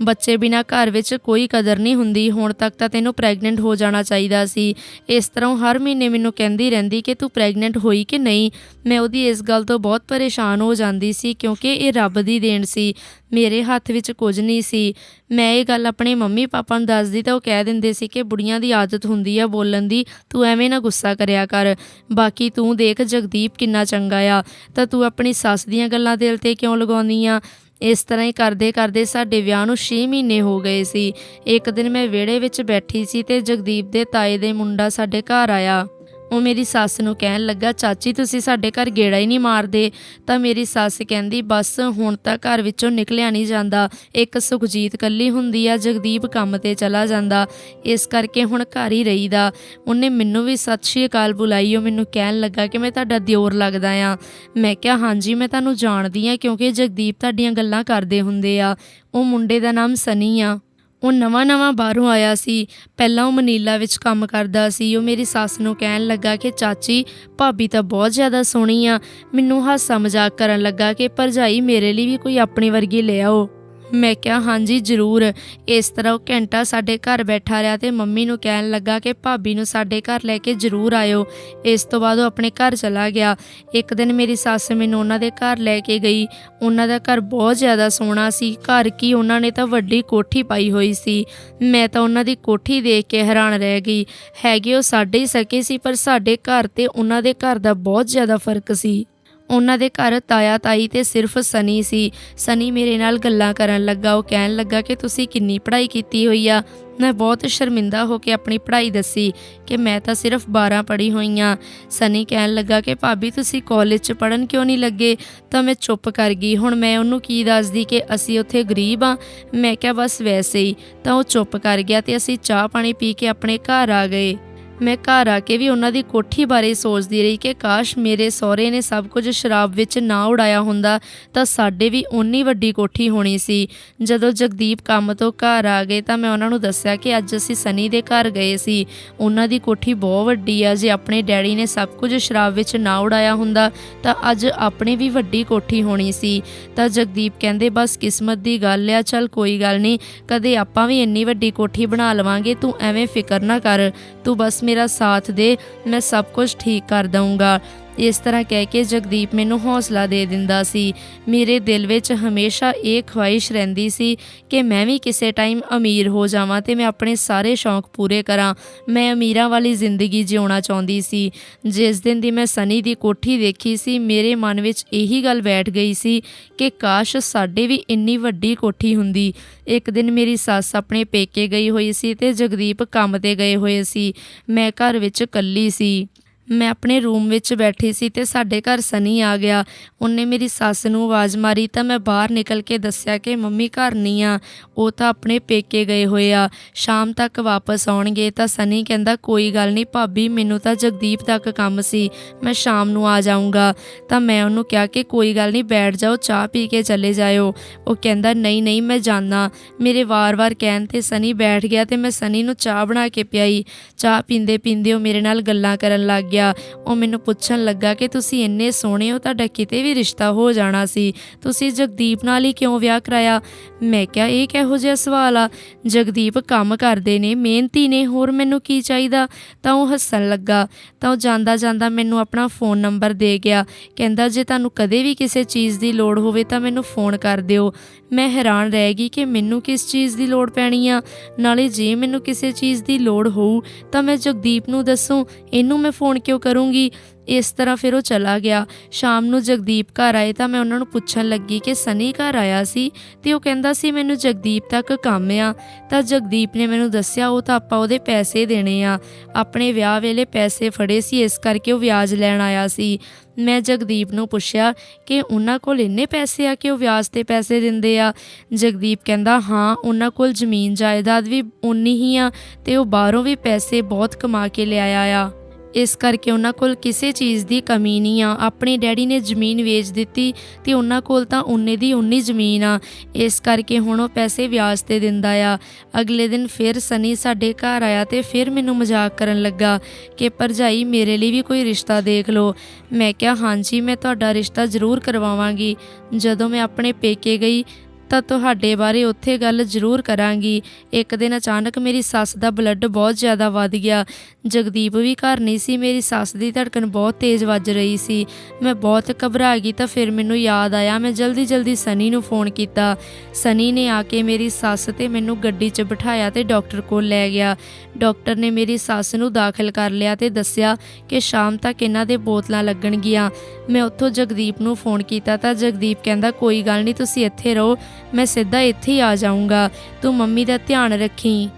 ਬੱਚੇ ਬਿਨਾ ਘਰ ਵਿੱਚ ਕੋਈ ਕਦਰ ਨਹੀਂ ਹੁੰਦੀ। ਹੁਣ ਤੱਕ ਤਾਂ ਤੈਨੂੰ ਪ੍ਰੈਗਨੈਂਟ ਹੋ ਜਾਣਾ ਚਾਹੀਦਾ ਸੀ। ਇਸ ਤਰ੍ਹਾਂ ਹਰ ਮਹੀਨੇ ਮੈਨੂੰ ਕਹਿੰਦੀ ਰਹਿੰਦੀ ਕਿ ਤੂੰ ਪ੍ਰੈਗਨੈਂਟ ਹੋਈ ਕਿ ਨਹੀਂ। ਮੈਂ ਉਹਦੀ ਇਸ ਗੱਲ ਤੋਂ ਬਹੁਤ ਪਰੇਸ਼ਾਨ ਹੋ ਜਾਂਦੀ ਸੀ ਕਿਉਂਕਿ ਇਹ ਰੱਬ ਦੀ ਦੇਣ ਸੀ। ਮੇਰੇ ਹੱਥ ਵਿੱਚ ਕੁਝ ਨਹੀਂ ਸੀ। ਮੈਂ ਇਹ ਗੱਲ ਆਪਣੇ ਮੰਮੀ ਪਾਪਾ ਨੂੰ ਦੱਸਦੀ ਤਾਂ ਉਹ ਕਹਿ ਦਿੰਦੇ ਸੀ ਕਿ ਬੁੜੀਆਂ ਦੀ ਆਦਤ ਹੁੰਦੀ ਆ ਬੋਲਣ ਦੀ। ਤੂੰ ਐਵੇਂ ਨਾ ਗੁੱਸਾ ਕਰਿਆ ਕਰ। ਬਾਕੀ ਤੂੰ ਦੇਖ ਜਗਦੀਪ ਕਿੰਨਾ ਚੰਗਾ ਆ। ਤਾਂ ਤੂੰ ਆਪਣੀ ਸੱਸ ਦੀਆਂ ਗੱਲਾਂ ਦਿਲ ਤੇ ਕਿਉਂ ਲਗਾਉਂਦੀ ਆ? ਇਸ ਤਰ੍ਹਾਂ ਹੀ ਕਰਦੇ ਕਰਦੇ ਸਾਡੇ ਵਿਆਹ ਨੂੰ 6 ਮਹੀਨੇ ਹੋ ਗਏ ਸੀ। ਇੱਕ ਦਿਨ ਮੈਂ ਵਿਹੜੇ ਵਿੱਚ ਬੈਠੀ ਸੀ ਤੇ ਜਗਦੀਪ ਦੇ ਤਾਏ ਦੇ ਮੁੰਡਾ ਸਾਡੇ ਘਰ ਆਇਆ। ਉਹ ਮੇਰੀ ਸੱਸ ਨੂੰ ਕਹਿਣ ਲੱਗਾ, ਚਾਚੀ, ਤੁਸੀਂ ਸਾਡੇ ਘਰ ਗੇੜਾ ਹੀ ਨਹੀਂ ਮਾਰਦੇ। ਤਾਂ ਮੇਰੀ ਸੱਸ ਕਹਿੰਦੀ, ਬਸ, ਹੁਣ ਤਾਂ ਘਰ ਵਿੱਚੋਂ ਨਿਕਲਿਆ ਨਹੀਂ ਜਾਂਦਾ। ਇੱਕ ਸੁਖਜੀਤ ਕੱਲੀ ਹੁੰਦੀ ਆ, ਜਗਦੀਪ ਕੰਮ ਤੇ ਚਲਾ ਜਾਂਦਾ। ਇਸ ਕਰਕੇ ਹੁਣ ਘਰ ਹੀ ਰਹੀਦਾ। ਉਹਨੇ ਮੈਨੂੰ ਵੀ ਸਤਿ ਸ਼੍ਰੀ ਅਕਾਲ ਬੁਲਾਈ, ਉਹ ਮੈਨੂੰ ਕਹਿਣ ਲੱਗਾ ਕਿ ਮੈਂ ਤੁਹਾਡਾ ਦਿਓਰ ਲੱਗਦਾ ਆ। ਮੈਂ ਕਿਹਾ, ਹਾਂਜੀ, ਮੈਂ ਤੁਹਾਨੂੰ ਜਾਣਦੀ ਆ, ਕਿਉਂਕਿ ਜਗਦੀਪ ਤੁਹਾਡੀਆਂ ਗੱਲਾਂ ਕਰਦੇ ਹੁੰਦੇ ਆ। ਉਹ ਮੁੰਡੇ ਦਾ ਨਾਮ ਸਨੀ ਆ। ਉਹ ਨਵਾਂ-ਨਵਾਂ ਬਾਹਰੋਂ ਆਇਆ ਸੀ। ਪਹਿਲਾਂ ਉਹ ਮਨੀਲਾ ਵਿੱਚ ਕੰਮ ਕਰਦਾ ਸੀ। ਉਹ ਮੇਰੀ ਸੱਸ ਨੂੰ ਕਹਿਣ ਲੱਗਾ ਕਿ, ਚਾਚੀ, ਭਾਬੀ ਤਾਂ ਬਹੁਤ ਜ਼ਿਆਦਾ ਸੋਹਣੀ ਆ। ਮੈਨੂੰ ਹਾਸਾ ਮਜ਼ਾਕ ਕਰਨ ਲੱਗਾ ਕਿ ਭਰਜਾਈ ਮੇਰੇ ਲਈ ਵੀ ਕੋਈ ਆਪਣੀ ਵਰਗੀ ਲੈ ਆਓ। ਮੈਂ ਕਿਹਾ, ਹਾਂਜੀ, ਜ਼ਰੂਰ। ਇਸ ਤਰ੍ਹਾਂ ਉਹ ਘੰਟਾ ਸਾਡੇ ਘਰ ਬੈਠਾ ਰਿਹਾ ਤੇ ਮੰਮੀ ਨੂੰ ਕਹਿਣ ਲੱਗਾ ਕਿ ਭਾਬੀ ਨੂੰ ਸਾਡੇ ਘਰ ਲੈ ਕੇ ਜ਼ਰੂਰ ਆਇਓ। ਇਸ ਤੋਂ ਬਾਅਦ ਉਹ ਆਪਣੇ ਘਰ ਚਲਾ ਗਿਆ। ਇੱਕ ਦਿਨ ਮੇਰੀ ਸੱਸ ਮੈਨੂੰ ਉਹਨਾਂ ਦੇ ਘਰ ਲੈ ਕੇ ਗਈ। ਉਹਨਾਂ ਦਾ ਘਰ ਬਹੁਤ ਜ਼ਿਆਦਾ ਸੋਹਣਾ ਸੀ। ਘਰ ਕੀ ਉਹਨਾਂ ਨੇ ਤਾਂ ਵੱਡੀ ਕੋਠੀ ਪਾਈ ਹੋਈ ਸੀ। ਮੈਂ ਤਾਂ ਉਹਨਾਂ ਦੀ ਕੋਠੀ ਦੇਖ ਕੇ ਹੈਰਾਨ ਰਹਿ ਗਈ। ਹੈਗੇ ਉਹ ਸਾਡੇ ਹੀ ਸਕੇ ਸੀ, ਪਰ ਸਾਡੇ ਘਰ ਤੇ ਉਹਨਾਂ ਦੇ ਘਰ ਦਾ ਬਹੁਤ ਜ਼ਿਆਦਾ ਫ਼ਰਕ ਸੀ। ਉਹਨਾਂ ਦੇ ਘਰ ਤਾਇਆ ਤਾਈ ਤੇ ਸਿਰਫ ਸਨੀ ਸੀ। ਸਨੀ ਮੇਰੇ ਨਾਲ ਗੱਲਾਂ ਕਰਨ ਲੱਗਾ। ਉਹ ਕਹਿਣ ਲੱਗਾ ਕਿ ਤੁਸੀਂ ਕਿੰਨੀ ਪੜ੍ਹਾਈ ਕੀਤੀ ਹੋਈ ਆ। ਮੈਂ ਬਹੁਤ ਸ਼ਰਮਿੰਦਾ ਹੋ ਕੇ ਆਪਣੀ ਪੜ੍ਹਾਈ ਦੱਸੀ ਕਿ ਮੈਂ ਤਾਂ ਸਿਰਫ 12 ਪੜ੍ਹੀ ਹੋਈ ਆ ਸਨੀ ਕਹਿਣ ਲੱਗਾ ਕਿ, ਭਾਬੀ, ਤੁਸੀਂ ਕਾਲਜ 'ਚ ਪੜਨ ਕਿਉਂ ਨਹੀਂ ਲੱਗੇ? ਤਾਂ ਮੈਂ ਚੁੱਪ ਕਰ ਗਈ। ਹੁਣ ਮੈਂ ਉਹਨੂੰ ਕੀ ਦੱਸਦੀ ਕਿ ਅਸੀਂ ਉੱਥੇ ਗਰੀਬ ਆ? ਮੈਂ ਕਿਹਾ, ਬਸ ਵੈਸੇ ਹੀ। ਤਾਂ ਉਹ ਚੁੱਪ ਕਰ ਗਿਆ ਤੇ ਅਸੀਂ ਚਾਹ ਪਾਣੀ ਪੀ ਕੇ ਆਪਣੇ ਘਰ ਆ ਗਏ। ਮੈਂ ਘਰ ਆ ਕੇ ਵੀ ਉਹਨਾਂ ਦੀ ਕੋਠੀ ਬਾਰੇ ਸੋਚਦੀ ਰਹੀ ਕਿ ਕਾਸ਼ ਮੇਰੇ ਸਹੁਰੇ ਨੇ ਸਭ ਕੁਝ ਸ਼ਰਾਬ ਵਿੱਚ ਨਾ ਉਡਾਇਆ ਹੁੰਦਾ ਤਾਂ ਸਾਡੇ ਵੀ ਓਨੀ ਵੱਡੀ ਕੋਠੀ ਹੋਣੀ ਸੀ। ਜਦੋਂ ਜਗਦੀਪ ਕੰਮ ਤੋਂ ਘਰ ਆ ਗਏ ਤਾਂ ਮੈਂ ਉਹਨਾਂ ਨੂੰ ਦੱਸਿਆ ਕਿ ਅੱਜ ਅਸੀਂ ਸਨੀ ਦੇ ਘਰ ਗਏ ਸੀ। ਉਹਨਾਂ ਦੀ ਕੋਠੀ ਬਹੁਤ ਵੱਡੀ ਆ, ਜੇ ਆਪਣੇ ਡੈਡੀ ਨੇ ਸਭ ਕੁਝ ਸ਼ਰਾਬ ਵਿੱਚ ਨਾ ਉਡਾਇਆ ਹੁੰਦਾ ਤਾਂ ਅੱਜ ਆਪਣੀ ਵੀ ਵੱਡੀ ਕੋਠੀ ਹੋਣੀ ਸੀ। ਤਾਂ ਜਗਦੀਪ ਕਹਿੰਦੇ, ਬਸ ਕਿਸਮਤ ਦੀ ਗੱਲ ਆ, ਚੱਲ ਕੋਈ ਗੱਲ ਨਹੀਂ ਕਦੇ ਆਪਾਂ ਵੀ ਇੰਨੀ ਵੱਡੀ ਕੋਠੀ ਬਣਾ ਲਵਾਂਗੇ, ਤੂੰ ਐਵੇਂ ਫਿਕਰ ਨਾ ਕਰ, ਤੂੰ ਬਸ ਮੇਰਾ ਸਾਥ ਦੇ ਮੈਂ ਸਭ ਕੁਝ ਠੀਕ ਕਰ ਦਊਂਗਾ। ਇਸ ਤਰ੍ਹਾਂ ਕਹਿ ਕੇ ਜਗਦੀਪ ਮੈਨੂੰ ਹੌਸਲਾ ਦੇ ਦਿੰਦਾ ਸੀ। ਮੇਰੇ ਦਿਲ ਵਿੱਚ ਹਮੇਸ਼ਾ ਇਹ ਖੁਆਇਸ਼ ਰਹਿੰਦੀ ਸੀ ਕਿ ਮੈਂ ਵੀ ਕਿਸੇ ਟਾਈਮ ਅਮੀਰ ਹੋ ਜਾਵਾਂ ਤੇ ਮੈਂ ਆਪਣੇ ਸਾਰੇ ਸ਼ੌਂਕ ਪੂਰੇ ਕਰਾਂ। ਮੈਂ ਅਮੀਰਾਂ ਵਾਲੀ ਜ਼ਿੰਦਗੀ ਜਿਉਣਾ ਚਾਹੁੰਦੀ ਸੀ। ਜਿਸ ਦਿਨ ਦੀ ਮੈਂ ਸਨੀ ਦੀ ਕੋਠੀ ਦੇਖੀ ਸੀ, ਮੇਰੇ ਮਨ ਵਿੱਚ ਇਹੀ ਗੱਲ ਬੈਠ ਗਈ ਸੀ ਕਿ ਕਾਸ਼ ਸਾਡੇ ਵੀ ਇੰਨੀ ਵੱਡੀ ਕੋਠੀ ਹੁੰਦੀ। ਇੱਕ ਦਿਨ ਮੇਰੀ ਸੱਸ ਆਪਣੇ ਪੇਕੇ ਗਈ ਹੋਈ ਸੀ ਤੇ ਜਗਦੀਪ ਕੰਮ ਤੇ ਗਏ ਹੋਏ ਸੀ। ਮੈਂ ਘਰ ਵਿੱਚ ਇਕੱਲੀ ਸੀ। ਮੈਂ ਆਪਣੇ ਰੂਮ ਵਿੱਚ ਬੈਠੀ ਸੀ ਤੇ ਸਾਡੇ ਘਰ ਸਨੀ ਆ ਗਿਆ। ਉਹਨੇ ਮੇਰੀ ਸੱਸ ਨੂੰ ਆਵਾਜ਼ ਮਾਰੀ ਤਾਂ ਮੈਂ ਬਾਹਰ ਨਿਕਲ ਕੇ ਦੱਸਿਆ ਕਿ ਮੰਮੀ ਘਰ ਨਹੀਂ ਆ, ਉਹ ਤਾਂ ਆਪਣੇ ਪੇਕੇ ਗਏ ਹੋਏ ਆ। ਸ਼ਾਮ ਤੱਕ ਵਾਪਸ ਆਉਣਗੇ ਤਾਂ ਸਨੀ ਕਹਿੰਦਾ, ਕੋਈ ਗੱਲ ਨਹੀਂ ਭਾਬੀ, ਮੈਨੂੰ ਤਾਂ ਜਗਦੀਪ ਤੱਕ ਕੰਮ ਸੀ, ਮੈਂ ਸ਼ਾਮ ਨੂੰ ਆ ਜਾਊਂਗਾ। ਤਾਂ ਮੈਂ ਉਹਨੂੰ ਕਿਹਾ ਕਿ ਕੋਈ ਗੱਲ ਨਹੀਂ, ਬੈਠ ਜਾਓ, ਚਾਹ ਪੀ ਕੇ ਚਲੇ ਜਾਇਓ। ਉਹ ਕਹਿੰਦਾ, ਨਹੀਂ ਨਹੀਂ, ਮੈਂ ਜਾਣਾ ਮੇਰੇ ਵਾਰ-ਵਾਰ ਕਹਿਣ ਤੇ ਸਨੀ ਬੈਠ ਗਿਆ ਤੇ ਮੈਂ ਸਨੀ ਨੂੰ ਚਾਹ ਬਣਾ ਕੇ ਪਿਆਈ। ਚਾਹ ਪੀਂਦੇ ਪੀਂਦੇ ਉਹ ਮੇਰੇ ਨਾਲ ਗੱਲਾਂ ਕਰਨ ਲੱਗ ਗਿਆ। ਉਹ ਮੈਨੂੰ ਪੁੱਛਣ ਲੱਗਾ ਕਿ ਤੁਸੀਂ ਇੰਨੇ ਸੋਹਣੇ ਹੋ, ਤੁਹਾਡਾ ਕਿਤੇ ਵੀ ਰਿਸ਼ਤਾ ਹੋ ਜਾਣਾ ਸੀ। ਤੁਸੀਂ ਜਗਦੀਪ ਨਾਲ ਹੀ ਕਿਉਂ ਵਿਆਹ ਕਰਾਇਆ? ਮੈਂ ਕਿਹਾ, ਇਹ ਕਿਹੋ ਜਿਹਾ ਸਵਾਲ ਆ? ਜਗਦੀਪ ਕੰਮ ਕਰਦੇ ਨੇ, ਮਿਹਨਤੀ ਨੇ, ਹੋਰ ਮੈਨੂੰ ਕੀ ਚਾਹੀਦਾ? ਤਾਂ ਉਹ ਹੱਸਣ ਲੱਗਾ। ਤਾਂ ਉਹ ਜਾਂਦਾ ਜਾਂਦਾ ਮੈਨੂੰ ਆਪਣਾ ਫੋਨ ਨੰਬਰ ਦੇ ਗਿਆ। ਕਹਿੰਦਾ, ਜੇ ਤੁਹਾਨੂੰ ਕਦੇ ਵੀ ਕਿਸੇ ਚੀਜ਼ ਦੀ ਲੋੜ ਹੋਵੇ ਤਾਂ ਮੈਨੂੰ ਫੋਨ ਕਰ ਦਿਓ। ਮੈਂ ਹੈਰਾਨ ਰਹਿ ਗਈ ਕਿ ਮੈਨੂੰ ਕਿਸ ਚੀਜ਼ ਦੀ ਲੋੜ ਪੈਣੀ ਆ? ਨਾਲੇ ਜੇ ਮੈਨੂੰ ਕਿਸੇ ਚੀਜ਼ ਦੀ ਲੋੜ ਹੋਊ, ਤਾਂ ਮੈਂ ਜਗਦੀਪ ਨੂੰ ਦੱਸੂ। ਇਹਨੂੰ ਮੈਂ ਫੋਨ ਕਿਉਂ ਕਰੂੰਗੀ? ਇਸ ਤਰ੍ਹਾਂ ਫਿਰ ਉਹ ਚਲਾ ਗਿਆ। ਸ਼ਾਮ ਨੂੰ ਜਗਦੀਪ ਘਰ ਆਏ ਤਾਂ ਮੈਂ ਉਹਨਾਂ ਨੂੰ ਪੁੱਛਣ ਲੱਗੀ ਕਿ ਸਨੀ ਘਰ ਆਇਆ ਸੀ? ਤੇ ਉਹ ਕਹਿੰਦਾ ਸੀ, ਮੈਨੂੰ ਜਗਦੀਪ ਤੱਕ ਕੰਮ ਆ। ਤਾਂ ਜਗਦੀਪ ਨੇ ਮੈਨੂੰ ਦੱਸਿਆ, ਉਹ ਤਾਂ ਆਪਾਂ ਉਹਦੇ ਪੈਸੇ ਦੇਣੇ ਆ। ਆਪਣੇ ਵਿਆਹ ਵੇਲੇ ਪੈਸੇ ਫੜੇ ਸੀ, ਇਸ ਕਰਕੇ ਉਹ ਵਿਆਜ ਲੈਣ ਆਇਆ ਸੀ। ਮੈਂ ਜਗਦੀਪ ਨੂੰ ਪੁੱਛਿਆ, ਕਿ ਉਹਨਾਂ ਕੋਲ ਇੰਨੇ ਪੈਸੇ ਆ ਕਿ ਉਹ ਵਿਆਜ ਤੇ ਪੈਸੇ ਦਿੰਦੇ ਆ? ਜਗਦੀਪ ਕਹਿੰਦਾ, ਹਾਂ, ਉਹਨਾਂ ਕੋਲ ਜ਼ਮੀਨ ਜਾਇਦਾਦ ਵੀ ਉਨੀ ਹੀ ਆ ਤੇ ਉਹ ਬਾਹਰੋਂ ਵੀ ਪੈਸੇ ਬਹੁਤ ਕਮਾ ਕੇ ਲਿਆਇਆ ਆ। ਇਸ ਕਰਕੇ ਉਹਨਾਂ ਕੋਲ ਕਿਸੇ ਚੀਜ਼ ਦੀ ਕਮੀ ਨਹੀਂ ਆ। ਆਪਣੇ ਡੈਡੀ ਨੇ ਜ਼ਮੀਨ ਵੇਚ ਦਿੱਤੀ ਤੇ ਉਹਨਾਂ ਕੋਲ ਤਾਂ ਉਨੇ ਦੀ ਉਨੀ ਜ਼ਮੀਨ ਆ। ਇਸ ਕਰਕੇ ਹੁਣ ਉਹ ਪੈਸੇ ਵਿਆਜ ਤੇ ਦਿੰਦਾ ਆ। ਅਗਲੇ ਦਿਨ ਫਿਰ ਸਨੀ ਸਾਡੇ ਘਰ ਆਇਆ ਤੇ ਫਿਰ ਮੈਨੂੰ ਮਜ਼ਾਕ ਕਰਨ ਲੱਗਾ ਕਿ ਭਰਜਾਈ, ਮੇਰੇ ਲਈ ਵੀ ਕੋਈ ਰਿਸ਼ਤਾ ਦੇਖ ਲਓ। ਮੈਂ ਕਿਹਾ, ਹਾਂਜੀ, ਮੈਂ ਤੁਹਾਡਾ ਰਿਸ਼ਤਾ ਜ਼ਰੂਰ ਕਰਵਾਵਾਂਗੀ। ਜਦੋਂ ਮੈਂ ਆਪਣੇ ਪੇਕੇ ਗਈ ਤਾਂ ਤੁਹਾਡੇ ਬਾਰੇ ਉੱਥੇ ਗੱਲ ਜ਼ਰੂਰ ਕਰਾਂਗੀ। ਇੱਕ ਦਿਨ ਅਚਾਨਕ ਮੇਰੀ ਸੱਸ ਦਾ ਬਲੱਡ ਬਹੁਤ ਜ਼ਿਆਦਾ ਵੱਧ ਗਿਆ। ਜਗਦੀਪ ਵੀ ਘਰ ਨਹੀਂ ਸੀ, ਮੇਰੀ ਸੱਸ ਦੀ ਧੜਕਣ ਬਹੁਤ ਤੇਜ਼ ਵੱਜ ਰਹੀ ਸੀ। ਮੈਂ ਬਹੁਤ ਘਬਰਾ ਗਈ ਤਾਂ ਫਿਰ ਮੈਨੂੰ ਯਾਦ ਆਇਆ, ਮੈਂ ਜਲਦੀ ਜਲਦੀ ਸਨੀ ਨੂੰ ਫੋਨ ਕੀਤਾ। ਸਨੀ ਨੇ ਆ ਕੇ ਮੇਰੀ ਸੱਸ ਤੇ ਮੈਨੂੰ ਗੱਡੀ 'ਚ ਬਿਠਾਇਆ ਤੇ ਡਾਕਟਰ ਕੋਲ ਲੈ ਗਿਆ। ਡਾਕਟਰ ਨੇ ਮੇਰੀ ਸੱਸ ਨੂੰ ਦਾਖਲ ਕਰ ਲਿਆ ਤੇ ਦੱਸਿਆ ਕਿ ਸ਼ਾਮ ਤੱਕ ਇਹਨਾਂ ਦੇ ਬੋਤਲਾਂ ਲੱਗਣਗੀਆਂ। ਮੈਂ ਉੱਥੋਂ ਜਗਦੀਪ ਨੂੰ ਫੋਨ ਕੀਤਾ ਤਾਂ ਜਗਦੀਪ ਕਹਿੰਦਾ, ਕੋਈ ਗੱਲ ਨਹੀਂ, ਤੁਸੀਂ ਇੱਥੇ ਰਹੋ। ਮੈਂ ਸਿੱਧਾ ਇੱਥੇ ਹੀ ਆ ਜਾਊਂਗਾ। ਤੂੰ ਮੰਮੀ ਦਾ ਧਿਆਨ ਰੱਖੀ।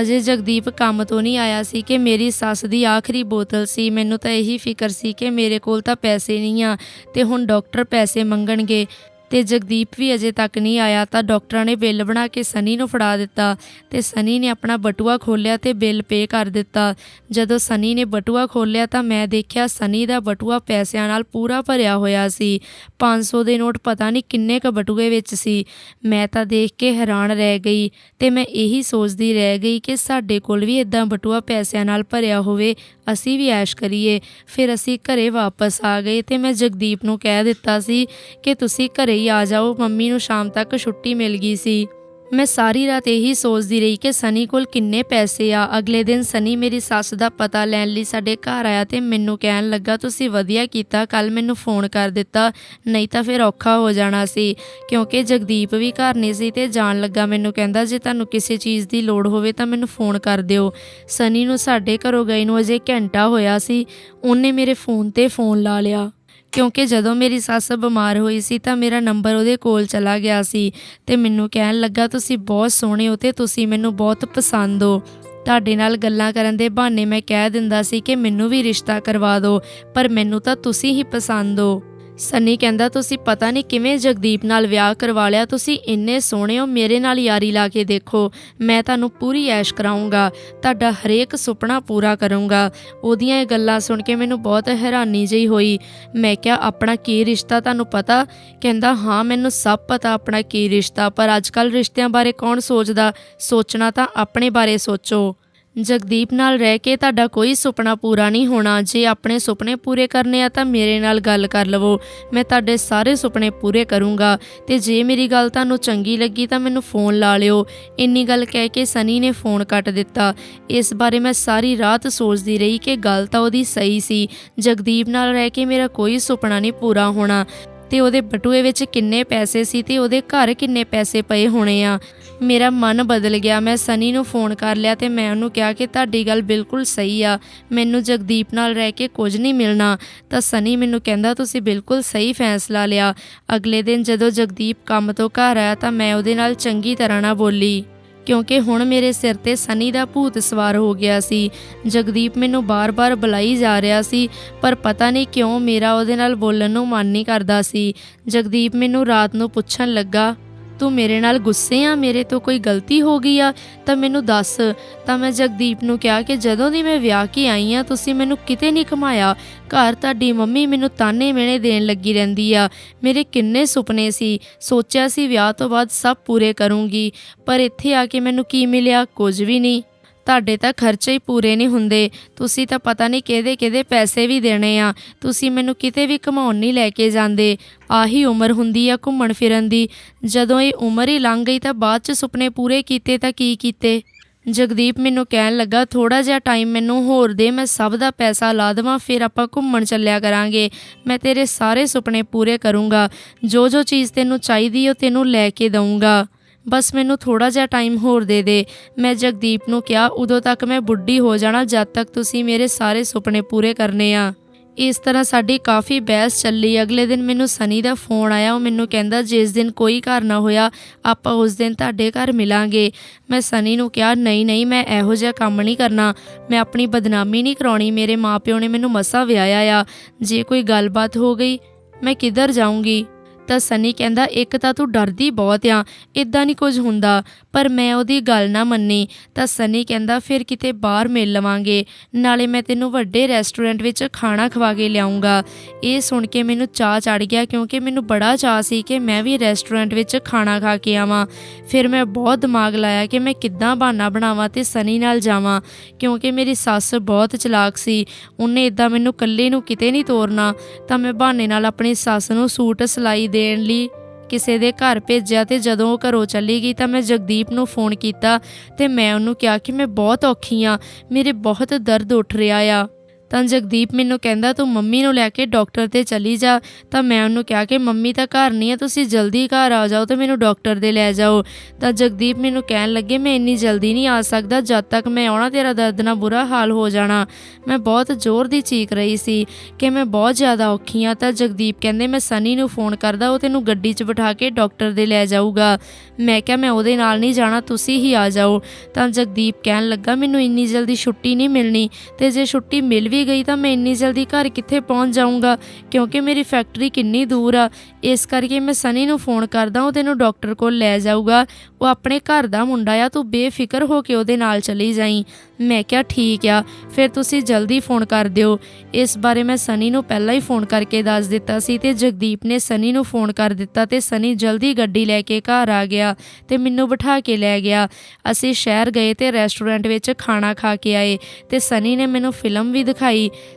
ਅਜੇ ਜਗਦੀਪ ਕੰਮ ਤੋਂ ਨਹੀਂ ਆਇਆ ਸੀ ਕਿ ਮੇਰੀ ਸੱਸ ਦੀ ਆਖਰੀ ਬੋਤਲ ਸੀ। ਮੈਨੂੰ ਤਾਂ ਇਹੀ ਫਿਕਰ ਸੀ ਕਿ ਮੇਰੇ ਕੋਲ ਤਾਂ ਪੈਸੇ ਨਹੀਂ ਆ ਤੇ ਹੁਣ ਡਾਕਟਰ ਪੈਸੇ ਮੰਗਣਗੇ। ਤੇ ਜਗਦੀਪ ਵੀ ਅਜੇ ਤੱਕ ਨਹੀਂ ਆਇਆ, ਤਾਂ ਡਾਕਟਰਾਂ ਨੇ ਬਿੱਲ ਬਣਾ ਕੇ ਸਨੀ ਨੂੰ ਫੜਾ ਦਿੱਤਾ ਤੇ ਸਨੀ ਨੇ ਆਪਣਾ ਬਟੂਆ ਖੋਲ੍ਹਿਆ ਤੇ ਬਿੱਲ ਪੇ ਕਰ ਦਿੱਤਾ। ਜਦੋਂ ਸਨੀ ਨੇ ਬਟੂਆ ਖੋਲ੍ਹਿਆ ਤਾਂ ਮੈਂ ਦੇਖਿਆ ਸਨੀ ਦਾ ਬਟੂਆ ਪੈਸਿਆਂ ਨਾਲ ਪੂਰਾ ਭਰਿਆ ਹੋਇਆ ਸੀ। 500 ਦੇ ਨੋਟ ਪਤਾ ਨਹੀਂ ਕਿੰਨੇ ਕ ਬਟੂਏ ਵਿੱਚ ਸੀ। ਮੈਂ ਤਾਂ ਦੇਖ ਕੇ ਹੈਰਾਨ ਰਹਿ ਗਈ ਤੇ ਮੈਂ ਇਹੀ ਸੋਚਦੀ ਰਹਿ ਗਈ ਕਿ ਸਾਡੇ ਕੋਲ ਵੀ ਇਦਾਂ ਬਟੂਆ ਪੈਸਿਆਂ ਨਾਲ ਭਰਿਆ ਹੋਵੇ, ਅਸੀਂ ਵੀ ਐਸ਼ ਕਰੀਏ। ਫਿਰ ਅਸੀਂ ਘਰੇ ਵਾਪਸ ਆ ਗਏ ਤੇ ਮੈਂ ਜਗਦੀਪ ਨੂੰ ਕਹਿ ਦਿੱਤਾ ਸੀ ਕਿ ਤੁਸੀਂ ਘਰੇ ਹੀ ਆ ਜਾਓ। ਮੰਮੀ ਨੂੰ ਸ਼ਾਮ ਤੱਕ ਛੁੱਟੀ ਮਿਲ ਗਈ ਸੀ। ਮੈਂ ਸਾਰੀ ਰਾਤ ਇਹੀ ਸੋਚਦੀ ਰਹੀ ਕਿ ਸਨੀ ਕੋਲ ਕਿੰਨੇ ਪੈਸੇ ਆ। ਅਗਲੇ ਦਿਨ ਸਨੀ ਮੇਰੀ ਸੱਸ ਦਾ ਪਤਾ ਲੈਣ ਲਈ ਸਾਡੇ ਘਰ ਆਇਆ ਤੇ ਮੈਨੂੰ ਕਹਿਣ ਲੱਗਾ, ਤੁਸੀਂ ਵਧੀਆ ਕੀਤਾ ਕੱਲ ਮੈਨੂੰ ਫੋਨ ਕਰ ਦਿੱਤਾ, ਨਹੀਂ ਤਾਂ ਫਿਰ ਔਖਾ ਹੋ ਜਾਣਾ ਸੀ। ਕਿਉਂਕਿ ਜਗਦੀਪ ਵੀ ਘਰ ਨਹੀਂ ਸੀ ਤੇ ਜਾਣ ਲੱਗਾ ਮੈਨੂੰ ਕਹਿੰਦਾ, ਜੇ ਤੁਹਾਨੂੰ ਕਿਸੇ ਚੀਜ਼ ਦੀ ਲੋੜ ਹੋਵੇ ਤਾਂ ਮੈਨੂੰ ਫੋਨ ਕਰ ਦਿਓ। ਸਨੀ ਨੂੰ ਸਾਡੇ ਘਰੋਂ ਗਏ ਨੂੰ ਅਜੇ ਘੰਟਾ ਹੋਇਆ ਸੀ। ਉਹਨੇ ਮੇਰੇ ਫੋਨ ਤੇ ਫੋਨ ਲਾ ਲਿਆ। ਕਿਉਂਕਿ ਜਦੋਂ ਮੇਰੀ ਸੱਸ ਬਿਮਾਰ ਹੋਈ ਸੀ ਤਾਂ ਮੇਰਾ ਨੰਬਰ ਉਹਦੇ ਕੋਲ ਚਲਾ ਗਿਆ ਸੀ ਤੇ ਮੈਨੂੰ ਕਹਿਣ ਲੱਗਾ, ਤੁਸੀਂ ਬਹੁਤ ਸੋਹਣੇ ਹੋ ਤੇ ਤੁਸੀਂ ਮੈਨੂੰ ਬਹੁਤ ਪਸੰਦ ਹੋ। ਤੁਹਾਡੇ ਨਾਲ ਗੱਲਾਂ ਕਰਨ ਦੇ ਬਹਾਨੇ ਮੈਂ ਕਹਿ ਦਿੰਦਾ ਸੀ ਕਿ ਮੈਨੂੰ ਵੀ ਰਿਸ਼ਤਾ ਕਰਵਾ ਦਿਓ, ਪਰ ਮੈਨੂੰ ਤਾਂ ਤੁਸੀਂ ਹੀ ਪਸੰਦ ਹੋ। ਸਨੀ ਕਹਿੰਦਾ, ਤੁਸੀਂ ਪਤਾ ਨਹੀਂ ਕਿਵੇਂ ਜਗਦੀਪ ਨਾਲ ਵਿਆਹ ਕਰਵਾ ਲਿਆ। ਤੁਸੀਂ ਇੰਨੇ ਸੋਹਣੇ ਹੋ, ਮੇਰੇ ਨਾਲ ਯਾਰੀ ਲਾ ਕੇ ਦੇਖੋ। ਮੈਂ ਤੁਹਾਨੂੰ ਪੂਰੀ ਐਸ਼ ਕਰਾਉਂਗਾ ਤੁਹਾਡਾ ਹਰੇਕ ਸੁਪਨਾ ਪੂਰਾ ਕਰੂੰਗਾ। ਉਹਦੀਆਂ ਇਹ ਗੱਲਾਂ ਸੁਣ ਕੇ ਮੈਨੂੰ ਬਹੁਤ ਹੈਰਾਨੀ ਜਿਹੀ ਹੋਈ। ਮੈਂ ਕਿਹਾ, ਆਪਣਾ ਕੀ ਰਿਸ਼ਤਾ ਤੁਹਾਨੂੰ ਪਤਾ? ਕਹਿੰਦਾ, ਹਾਂ, ਮੈਨੂੰ ਸਭ ਪਤਾ ਆਪਣਾ ਕੀ ਰਿਸ਼ਤਾ, ਪਰ ਅੱਜਕੱਲ ਰਿਸ਼ਤਿਆਂ ਬਾਰੇ ਕੌਣ ਸੋਚਦਾ? ਸੋਚਣਾ ਤਾਂ ਆਪਣੇ ਬਾਰੇ ਸੋਚੋ। ਜਗਦੀਪ ਨਾਲ ਰਹਿ ਕੇ ਤੁਹਾਡਾ ਕੋਈ ਸੁਪਨਾ ਪੂਰਾ ਨਹੀਂ ਹੋਣਾ। ਜੇ ਆਪਣੇ ਸੁਪਨੇ ਪੂਰੇ ਕਰਨੇ ਆ ਤਾਂ ਮੇਰੇ ਨਾਲ ਗੱਲ ਕਰ ਲਵੋ। ਮੈਂ ਤੁਹਾਡੇ ਸਾਰੇ ਸੁਪਨੇ ਪੂਰੇ ਕਰੂੰਗਾ। ਤੇ ਜੇ ਮੇਰੀ ਗੱਲ ਤੁਹਾਨੂੰ ਚੰਗੀ ਲੱਗੀ ਤਾਂ ਮੈਨੂੰ ਫੋਨ ਲਾ ਲਿਓ। ਇੰਨੀ ਗੱਲ ਕਹਿ ਕੇ ਸਨੀ ਨੇ ਫੋਨ ਕੱਟ ਦਿੱਤਾ। ਇਸ ਬਾਰੇ ਮੈਂ ਸਾਰੀ ਰਾਤ ਸੋਚਦੀ ਰਹੀ ਕਿ ਗੱਲ ਤਾਂ ਉਹਦੀ ਸਹੀ ਸੀ। ਜਗਦੀਪ ਨਾਲ ਰਹਿ ਕੇ ਮੇਰਾ ਕੋਈ ਸੁਪਨਾ ਨਹੀਂ ਪੂਰਾ ਹੋਣਾ। ਤੇ ਉਹਦੇ ਬਟੂਏ ਵਿੱਚ ਕਿੰਨੇ ਪੈਸੇ ਸੀ ਤੇ ਉਹਦੇ ਘਰ ਕਿੰਨੇ ਪੈਸੇ ਪਏ ਹੋਣੇ ਆ। ਮੇਰਾ ਮਨ ਬਦਲ ਗਿਆ। ਮੈਂ ਸਨੀ ਨੂੰ ਫੋਨ ਕਰ ਲਿਆ ਤੇ ਮੈਂ ਉਹਨੂੰ ਕਿਹਾ ਕਿ ਤੁਹਾਡੀ ਗੱਲ ਬਿਲਕੁਲ ਸਹੀ ਆ। ਮੈਨੂੰ ਜਗਦੀਪ ਨਾਲ ਰਹਿ ਕੇ ਕੁਝ ਨਹੀਂ ਮਿਲਣਾ। ਤਾਂ ਸਨੀ ਮੈਨੂੰ ਕਹਿੰਦਾ, ਤੁਸੀਂ ਬਿਲਕੁਲ ਸਹੀ ਫੈਸਲਾ ਲਿਆ। ਅਗਲੇ ਦਿਨ ਜਦੋਂ ਜਗਦੀਪ ਕੰਮ ਤੋਂ ਘਰ ਆਇਆ ਤਾਂ ਮੈਂ ਉਹਦੇ ਨਾਲ ਚੰਗੀ ਤਰ੍ਹਾਂ ਨਾਲ ਬੋਲੀ। ਕਿਉਂਕਿ ਹੁਣ ਮੇਰੇ ਸਿਰ ਤੇ ਸਨੀ ਦਾ ਭੂਤ ਸਵਾਰ ਹੋ ਗਿਆ ਸੀ। ਜਗਦੀਪ ਮੈਨੂੰ ਬਾਰ-ਬਾਰ ਬੁਲਾਈ ਜਾ ਰਿਹਾ ਸੀ, ਪਰ ਪਤਾ ਨਹੀਂ ਕਿਉਂ ਮੇਰਾ ਉਹਦੇ ਨਾਲ ਬੋਲਣ ਨੂੰ ਮਨ ਨਹੀਂ ਕਰਦਾ ਸੀ। ਜਗਦੀਪ ਮੈਨੂੰ ਰਾਤ ਨੂੰ ਪੁੱਛਣ ਲੱਗਾ ਤੂੰ ਮੇਰੇ ਨਾਲ ਗੁੱਸੇ ਆ, ਮੇਰੇ ਤੋਂ ਕੋਈ ਗਲਤੀ ਹੋ ਗਈ ਆ, ਤਾਂ ਮੈਨੂੰ ਦੱਸ। ਤਾਂ ਮੈਂ ਜਗਦੀਪ ਨੂੰ ਕਿਹਾ ਕਿ ਜਦੋਂ ਦੀ ਮੈਂ ਵਿਆਹ ਕੇ ਆਈ ਆ, ਤੁਸੀਂ ਮੈਨੂੰ ਕਿਤੇ ਨਹੀਂ ਘਮਾਇਆ। ਘਰ ਤੁਹਾਡੀ ਮੰਮੀ ਮੈਨੂੰ ਤਾਨੇ ਮਿਹਣੇ ਦੇਣ ਲੱਗੀ ਰਹਿੰਦੀ ਆ। ਮੇਰੇ ਕਿੰਨੇ ਸੁਪਨੇ ਸੀ। ਸੋਚਿਆ ਸੀ ਵਿਆਹ ਤੋਂ ਬਾਅਦ ਸਭ ਪੂਰੇ ਕਰੂੰਗੀ। ਪਰ ਇੱਥੇ ਆ ਕੇ ਮੈਨੂੰ ਕੀ ਮਿਲਿਆ? ਕੁਝ ਵੀ ਨਹੀਂ। ਤੁਹਾਡੇ ਤਾਂ ਖਰਚੇ ਹੀ ਪੂਰੇ ਨਹੀਂ ਹੁੰਦੇ। ਤੁਸੀਂ ਤਾਂ ਪਤਾ ਨਹੀਂ ਕਿਹਦੇ ਕਿਹਦੇ ਪੈਸੇ ਵੀ ਦੇਣੇ ਆ। ਤੁਸੀਂ ਮੈਨੂੰ ਕਿਤੇ ਵੀ ਘਮਾਉਣ ਨਹੀਂ ਲੈ ਕੇ ਜਾਂਦੇ। ਆਹੀ ਉਮਰ ਹੁੰਦੀ ਆ ਘੁੰਮਣ ਫਿਰਨ ਦੀ। ਜਦੋਂ ਇਹ ਉਮਰ ਹੀ ਲੰਘ ਗਈ ਤਾਂ ਬਾਅਦ ਚ ਸੁਪਨੇ ਪੂਰੇ ਕੀਤੇ ਤਾਂ ਕੀ ਕੀਤੇ? ਜਗਦੀਪ ਮੈਨੂੰ ਕਹਿਣ ਲੱਗਾ ਥੋੜਾ ਜਿਹਾ ਟਾਈਮ ਮੈਨੂੰ ਹੋਰ ਦੇ, ਮੈਂ ਸਭ ਦਾ ਪੈਸਾ ਲਾ ਦੇਵਾਂ, ਫਿਰ ਆਪਾਂ ਘੁੰਮਣ ਚੱਲਿਆ ਕਰਾਂਗੇ। ਮੈਂ ਤੇਰੇ ਸਾਰੇ ਸੁਪਨੇ ਪੂਰੇ ਕਰੂੰਗਾ। ਜੋ ਜੋ ਚੀਜ਼ ਤੈਨੂੰ ਚਾਹੀਦੀ ਉਹ ਤੈਨੂੰ ਲੈ ਕੇ ਦਊਂਗਾ। ਬਸ ਮੈਨੂੰ ਥੋੜਾ ਜਿਹਾ ਟਾਈਮ ਹੋਰ ਦੇ ਦੇ। ਮੈਂ ਜਗਦੀਪ ਨੂੰ ਕਿਹਾ, ਉਦੋਂ ਤੱਕ ਮੈਂ ਬੁੱਢੀ ਹੋ ਜਾਣਾ, ਜਦ ਤੱਕ ਤੁਸੀਂ ਮੇਰੇ ਸਾਰੇ ਸੁਪਨੇ ਪੂਰੇ ਕਰਨੇ ਆ। ਇਸ ਤਰ੍ਹਾਂ ਸਾਡੀ ਕਾਫੀ ਬਹਿਸ ਚੱਲੀ। ਅਗਲੇ ਦਿਨ ਮੈਨੂੰ ਸਨੀ ਦਾ ਫੋਨ ਆਇਆ। ਉਹ ਮੈਨੂੰ ਕਹਿੰਦਾ, ਜਿਸ ਦਿਨ ਕੋਈ ਘਰ ਨਾ ਹੋਇਆ, ਆਪਾਂ ਉਸ ਦਿਨ ਤੁਹਾਡੇ ਘਰ ਮਿਲਾਂਗੇ। ਮੈਂ ਸਨੀ ਨੂੰ ਕਿਹਾ, ਨਹੀਂ ਨਹੀਂ, ਮੈਂ ਇਹੋ ਜਿਹਾ ਕੰਮ ਨਹੀਂ ਕਰਨਾ। ਮੈਂ ਆਪਣੀ ਬਦਨਾਮੀ ਨਹੀਂ ਕਰਾਉਣੀ। ਮੇਰੇ ਮਾਪਿਓ ਨੇ ਮੈਨੂੰ ਮਸਾ ਵਿਆਹਿਆ ਆ। ਜੇ ਕੋਈ ਗੱਲਬਾਤ ਹੋ ਗਈ, ਮੈਂ ਕਿੱਧਰ ਜਾਊਂਗੀ? ਤਾਂ ਸਨੀ ਕਹਿੰਦਾ, ਇੱਕ ਤਾਂ ਤੂੰ ਡਰਦੀ ਬਹੁਤ ਆ ਇਦਾਂ ਨਹੀਂ ਕੁਝ ਹੁੰਦਾ, ਪਰ ਮੈਂ ਉਹਦੀ ਗੱਲ ਨਾ ਮੰਨੀ। ਤਾਂ ਸਨੀ ਕਹਿੰਦਾ, ਫਿਰ ਕਿਤੇ ਬਾਹਰ ਮਿਲ ਲਵਾਂਗੇ, ਨਾਲੇ ਮੈਂ ਤੈਨੂੰ ਵੱਡੇ ਰੈਸਟੋਰੈਂਟ ਵਿੱਚ ਖਾਣਾ ਖਵਾ ਕੇ ਲਿਆਉਂਗਾ ਇਹ ਸੁਣ ਕੇ ਮੈਨੂੰ ਚਾਹ ਚੜ ਗਿਆ, ਕਿਉਂਕਿ ਮੈਨੂੰ ਬੜਾ ਚਾਹ ਸੀ ਕਿ ਮੈਂ ਵੀ ਰੈਸਟੋਰੈਂਟ ਵਿੱਚ ਖਾਣਾ ਖਾ ਕੇ ਆਵਾਂ। ਫਿਰ ਮੈਂ ਬਹੁਤ ਦਿਮਾਗ ਲਾਇਆ ਕਿ ਮੈਂ ਕਿੱਦਾਂ ਬਹਾਨਾ ਬਣਾਵਾਂ ਤੇ ਸਨੀ ਨਾਲ ਜਾਵਾਂ, ਕਿਉਂਕਿ ਮੇਰੀ ਸੱਸ ਬਹੁਤ ਚਲਾਕ ਸੀ, ਉਹਨੇ ਇਦਾਂ ਮੈਨੂੰ ਇਕੱਲੇ ਨੂੰ ਕਿਤੇ ਨਹੀਂ ਤੋਰਨਾ। ਤਾਂ ਮੈਂ ਬਹਾਨੇ ਨਾਲ ਆਪਣੀ ਸੱਸ ਨੂੰ ਸੂਟ ਸਿਲਾਈ ਦੇਣ ਲਈ ਕਿਸੇ ਦੇ ਘਰ ਭੇਜਿਆ ਤੇ ਜਦੋਂ ਉਹ ਘਰੋਂ ਚਲੀ ਗਈ ਤਾਂ ਮੈਂ ਜਗਦੀਪ ਨੂੰ ਫੋਨ ਕੀਤਾ ਤੇ ਮੈਂ ਉਹਨੂੰ ਕਿਹਾ ਕਿ ਮੈਂ ਬਹੁਤ ਔਖੀ ਆ, ਮੇਰੇ ਬਹੁਤ ਦਰਦ ਉੱਠ ਰਿਹਾ ਆ। ਤਾਂ ਜਗਦੀਪ ਮੈਨੂੰ ਕਹਿੰਦਾ, ਤੂੰ ਮੰਮੀ ਨੂੰ ਲੈ ਕੇ ਡਾਕਟਰ ਤੇ ਚਲੀ ਜਾ। ਤਾਂ ਮੈਂ ਉਹਨੂੰ ਕਿਹਾ ਕਿ, ਮੰਮੀ ਤਾਂ ਘਰ ਨਹੀਂ ਹੈ ਤੁਸੀਂ ਜਲਦੀ ਘਰ ਆ ਜਾਓ ਤੇ ਮੈਨੂੰ ਡਾਕਟਰ ਦੇ ਲੈ ਜਾਓ। ਤਾਂ ਜਗਦੀਪ ਮੈਨੂੰ ਕਹਿਣ ਲੱਗੇ, ਮੈਂ ਇੰਨੀ ਜਲਦੀ ਨਹੀਂ ਆ ਸਕਦਾ, ਜਦ ਤੱਕ ਮੈਂ ਆਉਣਾ, ਤੇਰਾ ਦਰਦ ਨਾਲ ਬੁਰਾ ਹਾਲ ਹੋ ਜਾਣਾ। ਮੈਂ ਬਹੁਤ ਜ਼ੋਰ ਦੀ ਚੀਕ ਰਹੀ ਸੀ ਕਿ ਮੈਂ ਬਹੁਤ ਜ਼ਿਆਦਾ ਔਖੀ ਆ ਤਾਂ ਜਗਦੀਪ ਕਹਿੰਦੇ, ਮੈਂ ਸਨੀ ਨੂੰ ਫੋਨ ਕਰਦਾ, ਉਹ ਤੈਨੂੰ ਗੱਡੀ 'ਚ ਬਿਠਾ ਕੇ ਡਾਕਟਰ ਦੇ ਲੈ ਜਾਊਗਾ। ਮੈਂ ਕਿਹਾ, ਮੈਂ ਉਹਦੇ ਨਾਲ ਨਹੀਂ ਜਾਣਾ, ਤੁਸੀਂ ਹੀ ਆ ਜਾਓ। ਤਾਂ ਜਗਦੀਪ ਕਹਿਣ ਲੱਗਾ, ਮੈਨੂੰ ਇੰਨੀ ਜਲਦੀ ਛੁੱਟੀ ਨਹੀਂ ਮਿਲਣੀ ਤੇ ਜੇ ਛੁੱਟੀ ਮਿਲ ਵੀ ਗਈ ਤਾਂ ਮੈਂ ਇੰਨੀ ਜਲਦੀ ਘਰ ਕਿੱਥੇ ਪਹੁੰਚ ਜਾਊਂਗਾ? ਕਿਉਂਕਿ ਮੇਰੀ ਫੈਕਟਰੀ ਕਿੰਨੀ ਦੂਰ ਆ। ਇਸ ਕਰਕੇ ਮੈਂ ਸਨੀ ਨੂੰ ਫੋਨ ਕਰਦਾ, ਉਹ ਤੈਨੂੰ ਡਾਕਟਰ ਕੋਲ ਲੈ ਜਾਊਗਾ। ਉਹ ਆਪਣੇ ਘਰ ਦਾ ਮੁੰਡਾ ਆ, ਤੂੰ ਬੇਫਿਕਰ ਹੋ ਕੇ ਉਹਦੇ ਨਾਲ ਚਲੀ ਜਾਈਂ। ਮੈਂ ਕਿਹਾ, ਠੀਕ ਆ, ਫਿਰ ਤੁਸੀਂ ਜਲਦੀ ਫੋਨ ਕਰ ਦਿਓ। ਇਸ ਬਾਰੇ ਮੈਂ ਸਨੀ ਨੂੰ ਪਹਿਲਾਂ ਹੀ ਫੋਨ ਕਰਕੇ ਦੱਸ ਦਿੱਤਾ ਸੀ ਤੇ ਜਗਦੀਪ ਨੇ ਸਨੀ ਨੂੰ ਫੋਨ ਕਰ ਦਿੱਤਾ ਤੇ ਸਨੀ ਜਲਦੀ ਗੱਡੀ ਲੈ ਕੇ ਘਰ ਆ ਗਿਆ ਤੇ ਮੈਨੂੰ ਬਿਠਾ ਕੇ ਲੈ ਗਿਆ। ਅਸੀਂ ਸ਼ਹਿਰ ਗਏ ਤੇ ਰੈਸਟੋਰੈਂਟ ਵਿੱਚ ਖਾਣਾ ਖਾ ਕੇ ਆਏ ਤੇ ਸਨੀ ਨੇ ਮੈਨੂੰ ਫਿਲਮ ਵੀ ਦਿਖਾਈ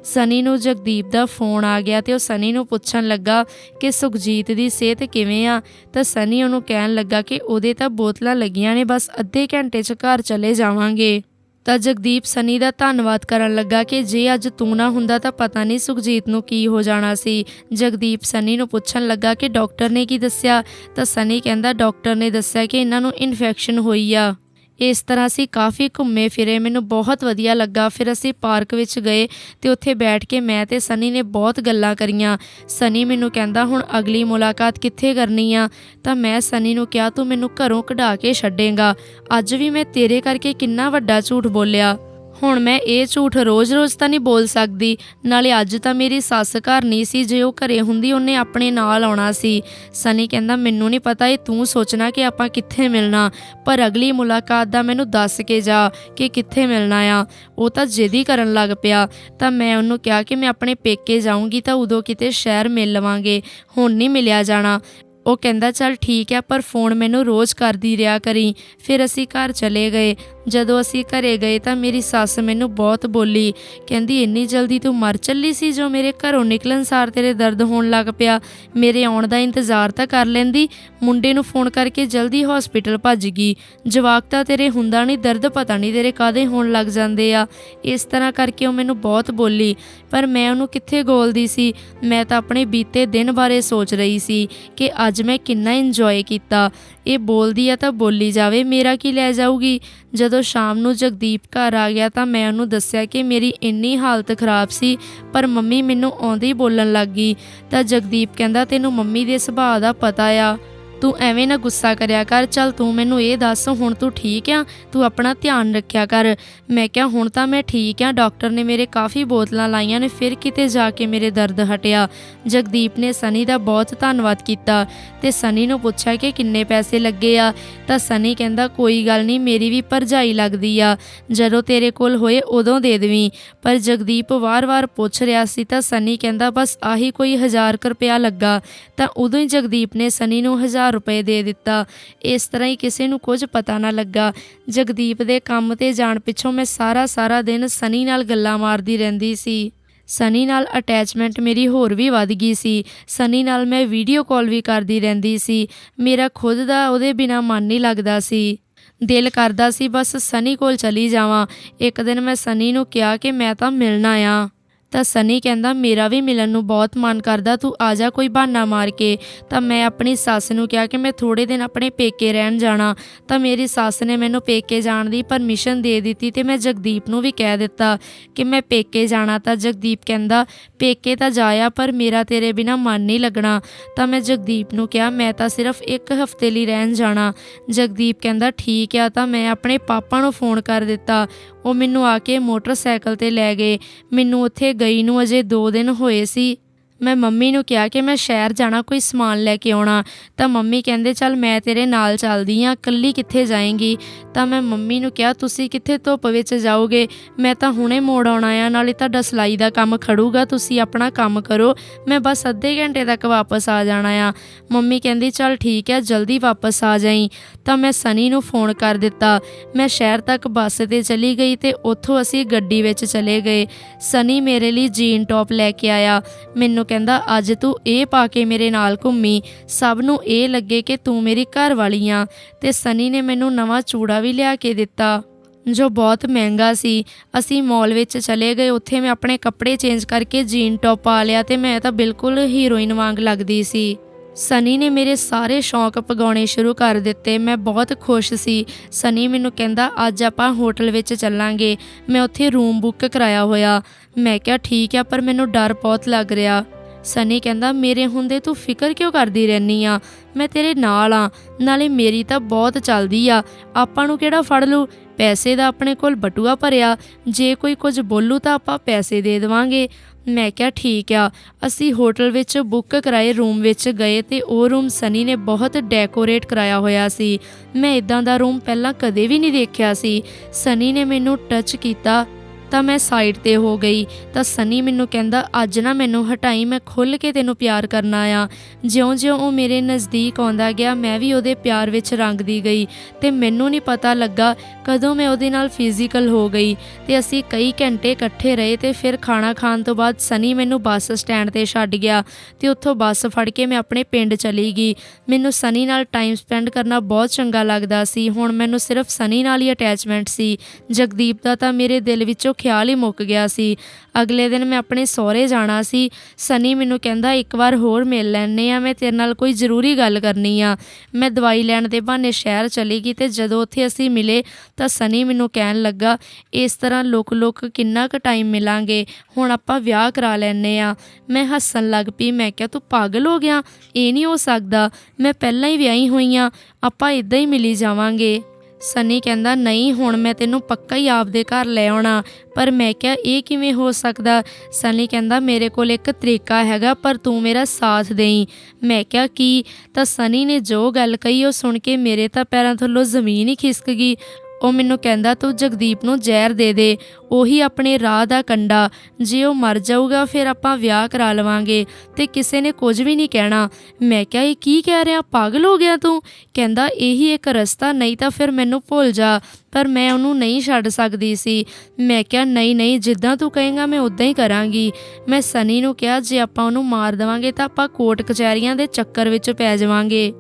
ਸਨੀ ਨੂੰ ਜਗਦੀਪ ਦਾ ਫੋਨ ਆ ਗਿਆ ਤੇ ਉਹ ਸਨੀ ਨੂੰ ਪੁੱਛਣ ਲੱਗਾ ਕਿ ਸੁਖਜੀਤ ਦੀ ਸਿਹਤ ਕਿਵੇਂ ਆ? ਤਾਂ ਸਨੀ ਉਹਨੂੰ ਕਹਿਣ ਲੱਗਾ ਕਿ ਉਹਦੇ ਤਾਂ ਬੋਤਲਾਂ ਲੱਗੀਆਂ ਨੇ, ਬਸ ਅੱਧੇ ਘੰਟੇ 'ਚ ਘਰ ਚਲੇ ਜਾਵਾਂਗੇ। ਤਾਂ ਜਗਦੀਪ ਸਨੀ ਦਾ ਧੰਨਵਾਦ ਕਰਨ ਲੱਗਾ ਕਿ ਜੇ ਅੱਜ ਤੂੰ ਨਾ ਹੁੰਦਾ ਤਾਂ ਪਤਾ ਨਹੀਂ ਸੁਖਜੀਤ ਨੂੰ ਕੀ ਹੋ ਜਾਣਾ ਸੀ। ਜਗਦੀਪ ਸਨੀ ਨੂੰ ਪੁੱਛਣ ਲੱਗਾ ਕਿ ਡਾਕਟਰ ਨੇ ਕੀ ਦੱਸਿਆ? ਤਾਂ ਸਨੀ ਕਹਿੰਦਾ, ਡਾਕਟਰ ਨੇ ਦੱਸਿਆ ਕਿ ਇਹਨਾਂ ਨੂੰ ਇਨਫੈਕਸ਼ਨ ਹੋਈ ਆ। ਇਸ ਤਰ੍ਹਾਂ ਅਸੀਂ ਕਾਫੀ ਘੁੰਮੇ ਫਿਰੇ, ਮੈਨੂੰ ਬਹੁਤ ਵਧੀਆ ਲੱਗਾ। ਫਿਰ ਅਸੀਂ ਪਾਰਕ ਵਿੱਚ ਗਏ ਤੇ ਉੱਥੇ ਬੈਠ ਕੇ ਮੈਂ ਤੇ ਸਨੀ ਨੇ ਬਹੁਤ ਗੱਲਾਂ ਕਰੀਆਂ। ਸਨੀ ਮੈਨੂੰ ਕਹਿੰਦਾ, ਹੁਣ ਅਗਲੀ ਮੁਲਾਕਾਤ ਕਿੱਥੇ ਕਰਨੀ ਆ? ਤਾਂ ਮੈਂ ਸਨੀ ਨੂੰ ਕਿਹਾ, ਤੂੰ ਮੈਨੂੰ ਘਰੋਂ ਕਢਾ ਕੇ ਛੱਡੇਗਾ। ਅੱਜ ਵੀ ਮੈਂ ਤੇਰੇ ਕਰਕੇ ਕਿੰਨਾ ਵੱਡਾ ਝੂਠ ਬੋਲਿਆ। ਹੁਣ ਮੈਂ ਇਹ ਝੂਠ ਰੋਜ਼-ਰੋਜ਼ ਤਾਂ ਨਹੀਂ ਬੋਲ ਸਕਦੀ। ਨਾਲੇ ਅੱਜ ਤਾਂ ਮੇਰੀ ਸੱਸ ਘਰ ਨਹੀਂ ਸੀ, ਜੇ ਉਹ ਘਰੇ ਹੁੰਦੀ ਉਹਨੇ ਆਪਣੇ ਨਾਲ ਆਉਣਾ ਸੀ। ਸਨੀ ਕਹਿੰਦਾ, ਮੈਨੂੰ ਨਹੀਂ ਪਤਾ ਇਹ ਤੂੰ ਸੋਚਣਾ ਕਿ ਆਪਾਂ ਕਿੱਥੇ ਮਿਲਣਾ। ਪਰ ਅਗਲੀ ਮੁਲਾਕਾਤ ਦਾ ਮੈਨੂੰ ਦੱਸ ਕੇ ਜਾ ਕਿ ਕਿੱਥੇ ਮਿਲਣਾ ਆ। ਉਹ ਤਾਂ ਜਿੱਦੀ ਕਰਨ ਲੱਗ ਪਿਆ। ਤਾਂ ਮੈਂ ਉਹਨੂੰ ਕਿਹਾ ਕਿ ਮੈਂ ਆਪਣੇ ਪੇਕੇ ਜਾਊਂਗੀ ਤਾਂ ਉਦੋਂ ਕਿਤੇ ਸ਼ਹਿਰ ਮਿਲ ਲਵਾਂਗੇ। ਹੁਣ ਨਹੀਂ ਮਿਲਿਆ ਜਾਣਾ। ਉਹ ਕਹਿੰਦਾ, ਚੱਲ ਠੀਕ ਹੈ ਪਰ ਫੋਨ ਮੈਨੂੰ ਰੋਜ਼ ਕਰਦੀ ਰਿਹਾ ਕਰੀ। ਫਿਰ ਅਸੀਂ ਘਰ ਚਲੇ ਗਏ। ਜਦੋਂ ਅਸੀਂ ਘਰੇ ਗਏ ਤਾਂ ਮੇਰੀ ਸੱਸ ਮੈਨੂੰ ਬਹੁਤ ਬੋਲੀ, ਕਹਿੰਦੀ, ਇੰਨੀ ਜਲਦੀ ਤੂੰ ਮਰ ਚੱਲੀ ਸੀ ਜੋ ਮੇਰੇ ਘਰੋਂ ਨਿਕਲਣ ਸਾਰ ਤੇਰੇ ਦਰਦ ਹੋਣ ਲੱਗ ਪਿਆ। ਮੇਰੇ ਆਉਣ ਦਾ ਇੰਤਜ਼ਾਰ ਤਾਂ ਕਰ ਲੈਂਦੀ। ਮੁੰਡੇ ਨੂੰ ਫੋਨ ਕਰਕੇ ਜਲਦੀ ਹਸਪੀਟਲ ਭੱਜ ਗਈ। ਜਵਾਕ ਤਾਂ ਤੇਰੇ ਹੁੰਦਾ ਨਹੀਂ, ਦਰਦ ਪਤਾ ਨਹੀਂ ਤੇਰੇ ਕਾਦੇ ਹੋਣ ਲੱਗ ਜਾਂਦੇ ਆ। ਇਸ ਤਰ੍ਹਾਂ ਕਰਕੇ ਉਹ ਮੈਨੂੰ ਬਹੁਤ ਬੋਲੀ। ਪਰ ਮੈਂ ਉਹਨੂੰ ਕਿੱਥੇ ਗੋਲਦੀ ਸੀ? ਮੈਂ ਤਾਂ ਆਪਣੇ ਬੀਤੇ ਦਿਨ ਬਾਰੇ ਸੋਚ ਰਹੀ ਸੀ ਕਿ ਅੱਜ ਮੈਂ ਕਿੰਨਾ ਇੰਜੋਏ ਕੀਤਾ। ਇਹ ਬੋਲਦੀ ਆ ਤਾਂ ਬੋਲੀ ਜਾਵੇ, ਮੇਰਾ ਕੀ ਲੈ ਜਾਊਗੀ? ਜਦ ਜਦੋਂ ਸ਼ਾਮ ਨੂੰ ਜਗਦੀਪ ਘਰ ਆ ਗਿਆ ਤਾਂ ਮੈਂ ਉਹਨੂੰ ਦੱਸਿਆ ਕਿ ਮੇਰੀ ਇੰਨੀ ਹਾਲਤ ਖਰਾਬ ਸੀ, ਪਰ ਮੰਮੀ ਮੈਨੂੰ ਆਉਂਦੇ ਹੀ ਬੋਲਣ ਲੱਗ ਗਈ। ਤਾਂ ਜਗਦੀਪ ਕਹਿੰਦਾ, ਤੈਨੂੰ ਮੰਮੀ ਦੇ ਸੁਭਾਅ ਦਾ ਪਤਾ ਆ। ਤੂੰ ਐਵੇਂ ਨਾ ਗੁੱਸਾ ਕਰਿਆ ਕਰ, ਚੱਲ ਤੂੰ ਮੈਨੂੰ ਇਹ ਦੱਸ, ਹੁਣ ਤੂੰ ਠੀਕ ਆ? ਤੂੰ ਆਪਣਾ ਧਿਆਨ ਰੱਖਿਆ ਕਰ। ਮੈਂ ਕਿਹਾ, ਹੁਣ ਤਾਂ ਮੈਂ ਠੀਕ ਆ। ਡਾਕਟਰ ਨੇ ਮੇਰੇ ਕਾਫੀ ਬੋਤਲਾਂ ਲਾਈਆਂ ਨੇ, ਫਿਰ ਕਿਤੇ ਜਾ ਕੇ ਮੇਰੇ ਦਰਦ ਹਟਿਆ। ਜਗਦੀਪ ਨੇ ਸਨੀ ਦਾ ਬਹੁਤ ਧੰਨਵਾਦ ਕੀਤਾ ਤੇ ਸਨੀ ਨੂੰ ਪੁੱਛਿਆ ਕਿ ਕਿੰਨੇ ਪੈਸੇ ਲੱਗੇ ਆ। ਤਾਂ ਸਨੀ ਕਹਿੰਦਾ, ਕੋਈ ਗੱਲ ਨਹੀਂ, ਮੇਰੀ ਵੀ ਭਰਜਾਈ ਲੱਗਦੀ ਆ। ਜਦੋਂ ਤੇਰੇ ਕੋਲ ਹੋਏ, ਉਦੋਂ ਦੇ ਦੇਵੀਂ। ਪਰ ਜਗਦੀਪ ਵਾਰ-ਵਾਰ ਪੁੱਛ ਰਿਹਾ ਸੀ, ਤਾਂ ਸਨੀ ਕਹਿੰਦਾ, ਬਸ ਆਹੀ ਕੋਈ 1000 ਰੁਪਇਆ ਲੱਗਾ। ਤਾਂ ਉਦੋਂ ਹੀ ਜਗਦੀਪ ਨੇ ਸਨੀ ਨੂੰ 1000 ਰੁਪਏ ਦੇ ਦਿੱਤਾ। ਇਸ ਤਰ੍ਹਾਂ ਹੀ ਕਿਸੇ ਨੂੰ ਕੁਝ ਪਤਾ ਨਾ ਲੱਗਾ। ਜਗਦੀਪ ਦੇ ਕੰਮ ਤੇ ਜਾਣ ਪਿੱਛੋਂ ਮੈਂ ਸਾਰਾ ਸਾਰਾ ਦਿਨ ਸਨੀ ਨਾਲ ਗੱਲਾਂ ਮਾਰਦੀ ਰਹਿੰਦੀ ਸੀ। ਸਨੀ ਨਾਲ ਅਟੈਚਮੈਂਟ ਮੇਰੀ ਹੋਰ ਵੀ ਵੱਧ ਗਈ ਸੀ। ਸਨੀ ਨਾਲ ਮੈਂ ਵੀਡੀਓ ਕਾਲ ਵੀ ਕਰਦੀ ਰਹਿੰਦੀ ਸੀ। ਮੇਰਾ ਖੁਦ ਦਾ ਉਹਦੇ ਬਿਨਾ ਮਨ ਨਹੀਂ ਲੱਗਦਾ ਸੀ। ਦਿਲ ਕਰਦਾ ਸੀ ਬਸ ਸਨੀ ਕੋਲ ਚਲੀ ਜਾਵਾਂ। ਇੱਕ ਦਿਨ ਮੈਂ ਸਨੀ ਨੂੰ ਕਿਹਾ ਕਿ ਮੈਂ ਤਾਂ ਮਿਲਣਾ ਆ ਤਾਂ ਸਨੀ ਕਹਿੰਦਾ, ਮੇਰਾ ਵੀ ਮਿਲਣ ਨੂੰ ਬਹੁਤ ਮਨ ਕਰਦਾ, ਤੂੰ ਆ ਜਾ ਕੋਈ ਬਹਾਨਾ ਮਾਰ ਕੇ। ਤਾਂ ਮੈਂ ਆਪਣੀ ਸੱਸ ਨੂੰ ਕਿਹਾ ਕਿ ਮੈਂ ਥੋੜੇ ਦਿਨ ਆਪਣੇ ਪੇਕੇ ਰਹਿਣ ਜਾਣਾ। ਤਾਂ ਮੇਰੀ ਸੱਸ ਨੇ ਮੈਨੂੰ ਪੇਕੇ ਜਾਣ ਦੀ ਪਰਮਿਸ਼ਨ ਦੇ ਦਿੱਤੀ ਤੇ ਮੈਂ ਜਗਦੀਪ ਨੂੰ ਵੀ ਕਹਿ ਦਿੱਤਾ ਕਿ ਮੈਂ ਪੇਕੇ ਜਾਣਾ। ਤਾਂ ਜਗਦੀਪ ਕਹਿੰਦਾ, ਪੇਕੇ ਤਾਂ ਜਾਇਆ ਪਰ ਮੇਰਾ ਤੇਰੇ ਬਿਨਾ ਮਨ ਨਹੀਂ ਲੱਗਣਾ। ਤਾਂ ਮੈਂ ਜਗਦੀਪ ਨੂੰ ਕਿਹਾ, ਮੈਂ ਤਾਂ ਸਿਰਫ ਇੱਕ ਹਫ਼ਤੇ ਲਈ ਰਹਿਣ ਜਾਣਾ। ਜਗਦੀਪ ਕਹਿੰਦਾ, ਠੀਕ ਆ। ਤਾਂ ਮੈਂ ਆਪਣੇ ਪਾਪਾ ਨੂੰ ਫੋਨ ਕਰ ਦਿੱਤਾ। ਉਹ ਮੈਨੂੰ ਆ ਕੇ ਮੋਟਰਸਾਈਕਲ ਤੇ ਲੈ ਗਏ। ਮੈਨੂੰ ਉੱਥੇ ਗਈ ਨੂੰ ਅਜੇ 2 ਦਿਨ ਹੋਏ ਸੀ। ਮੈਂ ਮੰਮੀ ਨੂੰ ਕਿਹਾ ਕਿ ਮੈਂ ਸ਼ਹਿਰ ਜਾਣਾ, ਕੋਈ ਸਮਾਨ ਲੈ ਕੇ ਆਉਣਾ। ਤਾਂ ਮੰਮੀ ਕਹਿੰਦੇ, ਚੱਲ ਮੈਂ ਤੇਰੇ ਨਾਲ ਚੱਲਦੀ ਆ ਇਕੱਲੀ ਕਿੱਥੇ ਜਾਏਂਗੀ? ਤਾਂ ਮੈਂ ਮੰਮੀ ਨੂੰ ਕਿਹਾ, ਤੁਸੀਂ ਕਿੱਥੇ ਧੁੱਪ ਵਿੱਚ ਜਾਓਗੇ? ਮੈਂ ਤਾਂ ਹੁਣੇ ਮੋੜ ਆਉਣਾ ਆ, ਨਾਲੇ ਤੁਹਾਡਾ ਸਿਲਾਈ ਦਾ ਕੰਮ ਖੜੂਗਾ, ਤੁਸੀਂ ਆਪਣਾ ਕੰਮ ਕਰੋ। ਮੈਂ ਬਸ ਅੱਧੇ ਘੰਟੇ ਤੱਕ ਵਾਪਸ ਆ ਜਾਣਾ ਆ। ਮੰਮੀ ਕਹਿੰਦੀ, ਚੱਲ ਠੀਕ ਹੈ ਜਲਦੀ ਵਾਪਸ ਆ ਜਾਈ। ਤਾਂ ਮੈਂ ਸਨੀ ਨੂੰ ਫੋਨ ਕਰ ਦਿੱਤਾ। ਮੈਂ ਸ਼ਹਿਰ ਤੱਕ ਬੱਸ ਤੇ ਚਲੀ ਗਈ ਤੇ ਉੱਥੋਂ ਅਸੀਂ ਗੱਡੀ ਵਿੱਚ ਚਲੇ ਗਏ। ਸਨੀ ਮੇਰੇ ਲਈ ਜੀਨ ਟੌਪ ਲੈ ਕੇ ਆਇਆ। ਮੈਨੂੰ ਕਹਿੰਦਾ, ਅੱਜ ਤੂੰ ਇਹ ਪਾ ਕੇ ਮੇਰੇ ਨਾਲ ਘੁੰਮੀ। ਸਭ ਨੂੰ ਇਹ ਲੱਗੇ ਕਿ ਤੂੰ ਮੇਰੀ ਘਰ ਵਾਲੀ ਆ ਤੇ ਸਨੀ ਨੇ ਮੈਨੂੰ ਨਵਾਂ ਚੂੜਾ ਵੀ ਲਿਆ ਕੇ ਦਿੱਤਾ, ਜੋ ਬਹੁਤ ਮਹਿੰਗਾ ਸੀ। ਅਸੀਂ ਮਾਲ ਵਿੱਚ ਚਲੇ ਗਏ, ਉੱਥੇ ਮੈਂ ਆਪਣੇ ਕੱਪੜੇ ਚੇਂਜ ਕਰਕੇ ਜੀਨ ਟੌਪ ਪਾ ਲਿਆ ਤੇ ਮੈਂ ਤਾਂ ਬਿਲਕੁਲ ਹੀਰੋਇਨ ਵਾਂਗ ਲੱਗਦੀ ਸੀ। ਸਨੀ ਨੇ ਮੇਰੇ ਸਾਰੇ ਸ਼ੌਂਕ ਪਗਾਉਣੇ ਸ਼ੁਰੂ ਕਰ ਦਿੱਤੇ, ਮੈਂ ਬਹੁਤ ਖੁਸ਼ ਸੀ। ਸਨੀ ਮੈਨੂੰ ਕਹਿੰਦਾ, ਅੱਜ ਆਪਾਂ ਹੋਟਲ ਵਿੱਚ ਚੱਲਾਂਗੇ। ਮੈਂ ਉੱਥੇ ਰੂਮ ਬੁੱਕ ਕਰਾਇਆ ਹੋਇਆ। ਮੈਂ ਕਿਹਾ, ਠੀਕ ਆ, ਪਰ ਮੈਨੂੰ ਡਰ ਬਹੁਤ ਲੱਗ ਰਿਹਾ। ਸਨੀ ਕਹਿੰਦਾ, ਮੇਰੇ ਹੁੰਦੇ ਤੂੰ ਫਿਕਰ ਕਿਉਂ ਕਰਦੀ ਰਹਿਨੀ ਆ? ਮੈਂ ਤੇਰੇ ਨਾਲ ਆ। ਨਾਲੇ ਮੇਰੀ ਤਾਂ ਬਹੁਤ ਚੱਲਦੀ ਆ। ਆਪਾਂ ਨੂੰ ਕਿਹੜਾ ਫੜ ਲੂ ਪੈਸੇ ਦਾ ਆਪਣੇ ਕੋਲ ਬਟੂਆ ਭਰਿਆ। ਜੇ ਕੋਈ ਕੁਝ ਬੋਲੂ ਤਾਂ ਆਪਾਂ ਪੈਸੇ ਦੇ ਦੇਵਾਂਗੇ। ਮੈਂ ਕਿਹਾ, ਠੀਕ ਆ। ਅਸੀਂ ਹੋਟਲ ਵਿੱਚ ਬੁੱਕ ਕਰਾਏ, ਰੂਮ ਵਿੱਚ ਗਏ ਤੇ ਉਹ ਰੂਮ ਸਨੀ ਨੇ ਬਹੁਤ ਡੈਕੋਰੇਟ ਕਰਾਇਆ ਹੋਇਆ ਸੀ। ਮੈਂ ਇਦਾਂ ਦਾ ਰੂਮ ਪਹਿਲਾਂ ਕਦੇ ਵੀ ਨਹੀਂ ਦੇਖਿਆ ਸੀ। ਸਨੀ ਨੇ ਮੈਨੂੰ ਟੱਚ ਕੀਤਾ। ਤਾਂ ਮੈਂ ਸਾਈਡ ਤੇ ਹੋ ਗਈ। ਤਾਂ ਸਨੀ ਮੈਨੂੰ ਕਹਿੰਦਾ, ਅੱਜ ਨਾ ਮੈਨੂੰ ਹਟਾਈ, ਮੈਂ ਖੁੱਲ ਕੇ ਤੈਨੂੰ ਪਿਆਰ ਕਰਨਾ ਆ। ਜਿਉਂ-ਜਿਉਂ ਉਹ ਮੇਰੇ ਨਜ਼ਦੀਕ ਆਉਂਦਾ ਗਿਆ, ਮੈਂ ਵੀ ਉਹਦੇ ਪਿਆਰ ਵਿੱਚ ਰੰਗਦੀ ਗਈ ਤੇ ਮੈਨੂੰ ਨਹੀਂ ਪਤਾ ਲੱਗਾ ਕਦੋਂ ਮੈਂ ਉਹਦੇ ਨਾਲ ਫਿਜ਼ੀਕਲ ਹੋ ਗਈ। ਤੇ ਅਸੀਂ ਕਈ ਘੰਟੇ ਇਕੱਠੇ ਰਹੇ ਤੇ ਫਿਰ ਖਾਣਾ ਖਾਣ ਤੋਂ ਬਾਅਦ ਸਨੀ ਮੈਨੂੰ ਬੱਸ ਸਟੈਂਡ ਤੇ ਛੱਡ ਗਿਆ ਤੇ ਉੱਥੋਂ ਬੱਸ ਫੜ ਕੇ ਮੈਂ ਆਪਣੇ ਪਿੰਡ ਚਲੀ ਗਈ। ਮੈਨੂੰ ਸਨੀ ਨਾਲ ਟਾਈਮ ਸਪੈਂਡ ਕਰਨਾ ਬਹੁਤ ਚੰਗਾ ਲੱਗਦਾ ਸੀ। ਹੁਣ ਮੈਨੂੰ ਸਿਰਫ ਸਨੀ ਨਾਲ ਹੀ ਅਟੈਚਮੈਂਟ ਸੀ। ਜਗਦੀਪ ਦਾ ਤਾਂ ਮੇਰੇ ਦਿਲ ਵਿੱਚੋਂ ਖਿਆਲ ਹੀ ਮੁੱਕ ਗਿਆ ਸੀ। ਅਗਲੇ ਦਿਨ ਮੈਂ ਆਪਣੇ ਸਹੁਰੇ ਜਾਣਾ ਸੀ। ਸਨੀ ਮੈਨੂੰ ਕਹਿੰਦਾ, ਇੱਕ ਵਾਰ ਹੋਰ ਮਿਲ ਲੈਣੇ ਆ ਮੈਂ ਤੇਰੇ ਨਾਲ ਕੋਈ ਜ਼ਰੂਰੀ ਗੱਲ ਕਰਨੀ ਆ। ਮੈਂ ਦਵਾਈ ਲੈਣ ਦੇ ਬਹਾਨੇ ਸ਼ਹਿਰ ਚਲੀ ਗਈ ਤੇ ਜਦੋਂ ਉੱਥੇ ਅਸੀਂ ਮਿਲੇ ਤਾਂ ਸਨੀ ਮੈਨੂੰ ਕਹਿਣ ਲੱਗਾ, ਇਸ ਤਰ੍ਹਾਂ ਲੁਕ-ਲੁਕ ਕਿੰਨਾ ਕੁ ਟਾਈਮ ਮਿਲਾਂਗੇ? ਹੁਣ ਆਪਾਂ ਵਿਆਹ ਕਰਾ ਲੈਣੇ ਆ ਮੈਂ ਹੱਸਣ ਲੱਗ ਪਈ, ਮੈਂ ਕਿਹਾ, ਤੂੰ ਪਾਗਲ ਹੋ ਗਿਆ? ਇਹ ਨਹੀਂ ਹੋ ਸਕਦਾ। ਮੈਂ ਪਹਿਲਾਂ ਹੀ ਵਿਆਹੀ ਹੋਈ ਆ ਆਪਾਂ ਇਦਾਂ ਹੀ ਮਿਲੀ ਜਾਵਾਂਗੇ। ਸਨੀ ਕਹਿੰਦਾ, ਨਹੀਂ, ਹੁਣ ਮੈਂ ਤੈਨੂੰ ਪੱਕਾ ਹੀ ਆਪਦੇ ਘਰ ਲੈ ਆਉਣਾ, ਪਰ ਮੈਂ ਕਿਹਾ, ਇਹ ਕਿਵੇਂ ਹੋ ਸਕਦਾ? ਸਨੀ ਕਹਿੰਦਾ, ਮੇਰੇ ਕੋਲ ਇੱਕ ਤਰੀਕਾ ਹੈਗਾ, ਪਰ ਤੂੰ ਮੇਰਾ ਸਾਥ ਦੇਈ। ਮੈਂ ਕਿਹਾ, ਕੀ? ਤਾਂ ਸਨੀ ਨੇ ਜੋ ਗੱਲ ਕਹੀ, ਉਹ ਸੁਣ ਕੇ ਮੇਰੇ ਤਾਂ ਪੈਰਾਂ ਥੱਲੋਂ ਜ਼ਮੀਨ ਹੀ ਖਿਸਕ ਗਈ। ਉਹ ਮੈਨੂੰ ਕਹਿੰਦਾ, ਤੂੰ ਜਗਦੀਪ ਨੂੰ ਜ਼ਹਿਰ ਦੇ ਦੇ, ਉਹੀ ਆਪਣੇ ਰਾਹ ਦਾ ਕੰਡਾ। ਜੇ ਉਹ ਮਰ ਜਾਊਗਾ, ਫਿਰ ਆਪਾਂ ਵਿਆਹ ਕਰਾ ਲਵਾਂਗੇ ਤੇ ਕਿਸੇ ਨੇ ਕੁਝ ਵੀ ਨਹੀਂ ਕਹਿਣਾ। ਮੈਂ ਕਿਹਾ, ਇਹ ਕੀ ਕਹਿ ਰਿਹਾ? ਪਾਗਲ ਹੋ ਗਿਆ ਤੂੰ? ਕਹਿੰਦਾ, ਇਹੀ ਇੱਕ ਰਸਤਾ, ਨਹੀਂ ਤਾਂ ਫਿਰ ਮੈਨੂੰ ਭੁੱਲ ਜਾ। ਪਰ ਮੈਂ ਉਹਨੂੰ ਨਹੀਂ ਛੱਡ ਸਕਦੀ ਸੀ। ਮੈਂ ਕਿਹਾ, ਨਹੀਂ ਨਹੀਂ, ਜਿੱਦਾਂ ਤੂੰ ਕਹੇਂਗਾ, ਮੈਂ ਉਦਾਂ ਹੀ ਕਰਾਂਗੀ। ਮੈਂ ਸਨੀ ਨੂੰ ਕਿਹਾ, ਜੇ ਆਪਾਂ ਉਹਨੂੰ ਮਾਰ ਦੇਵਾਂਗੇ ਤਾਂ ਆਪਾਂ ਕੋਰਟ ਕਚਹਿਰੀਆਂ ਦੇ ਚੱਕਰ ਵਿੱਚ ਪੈ ਜਾਵਾਂਗੇ।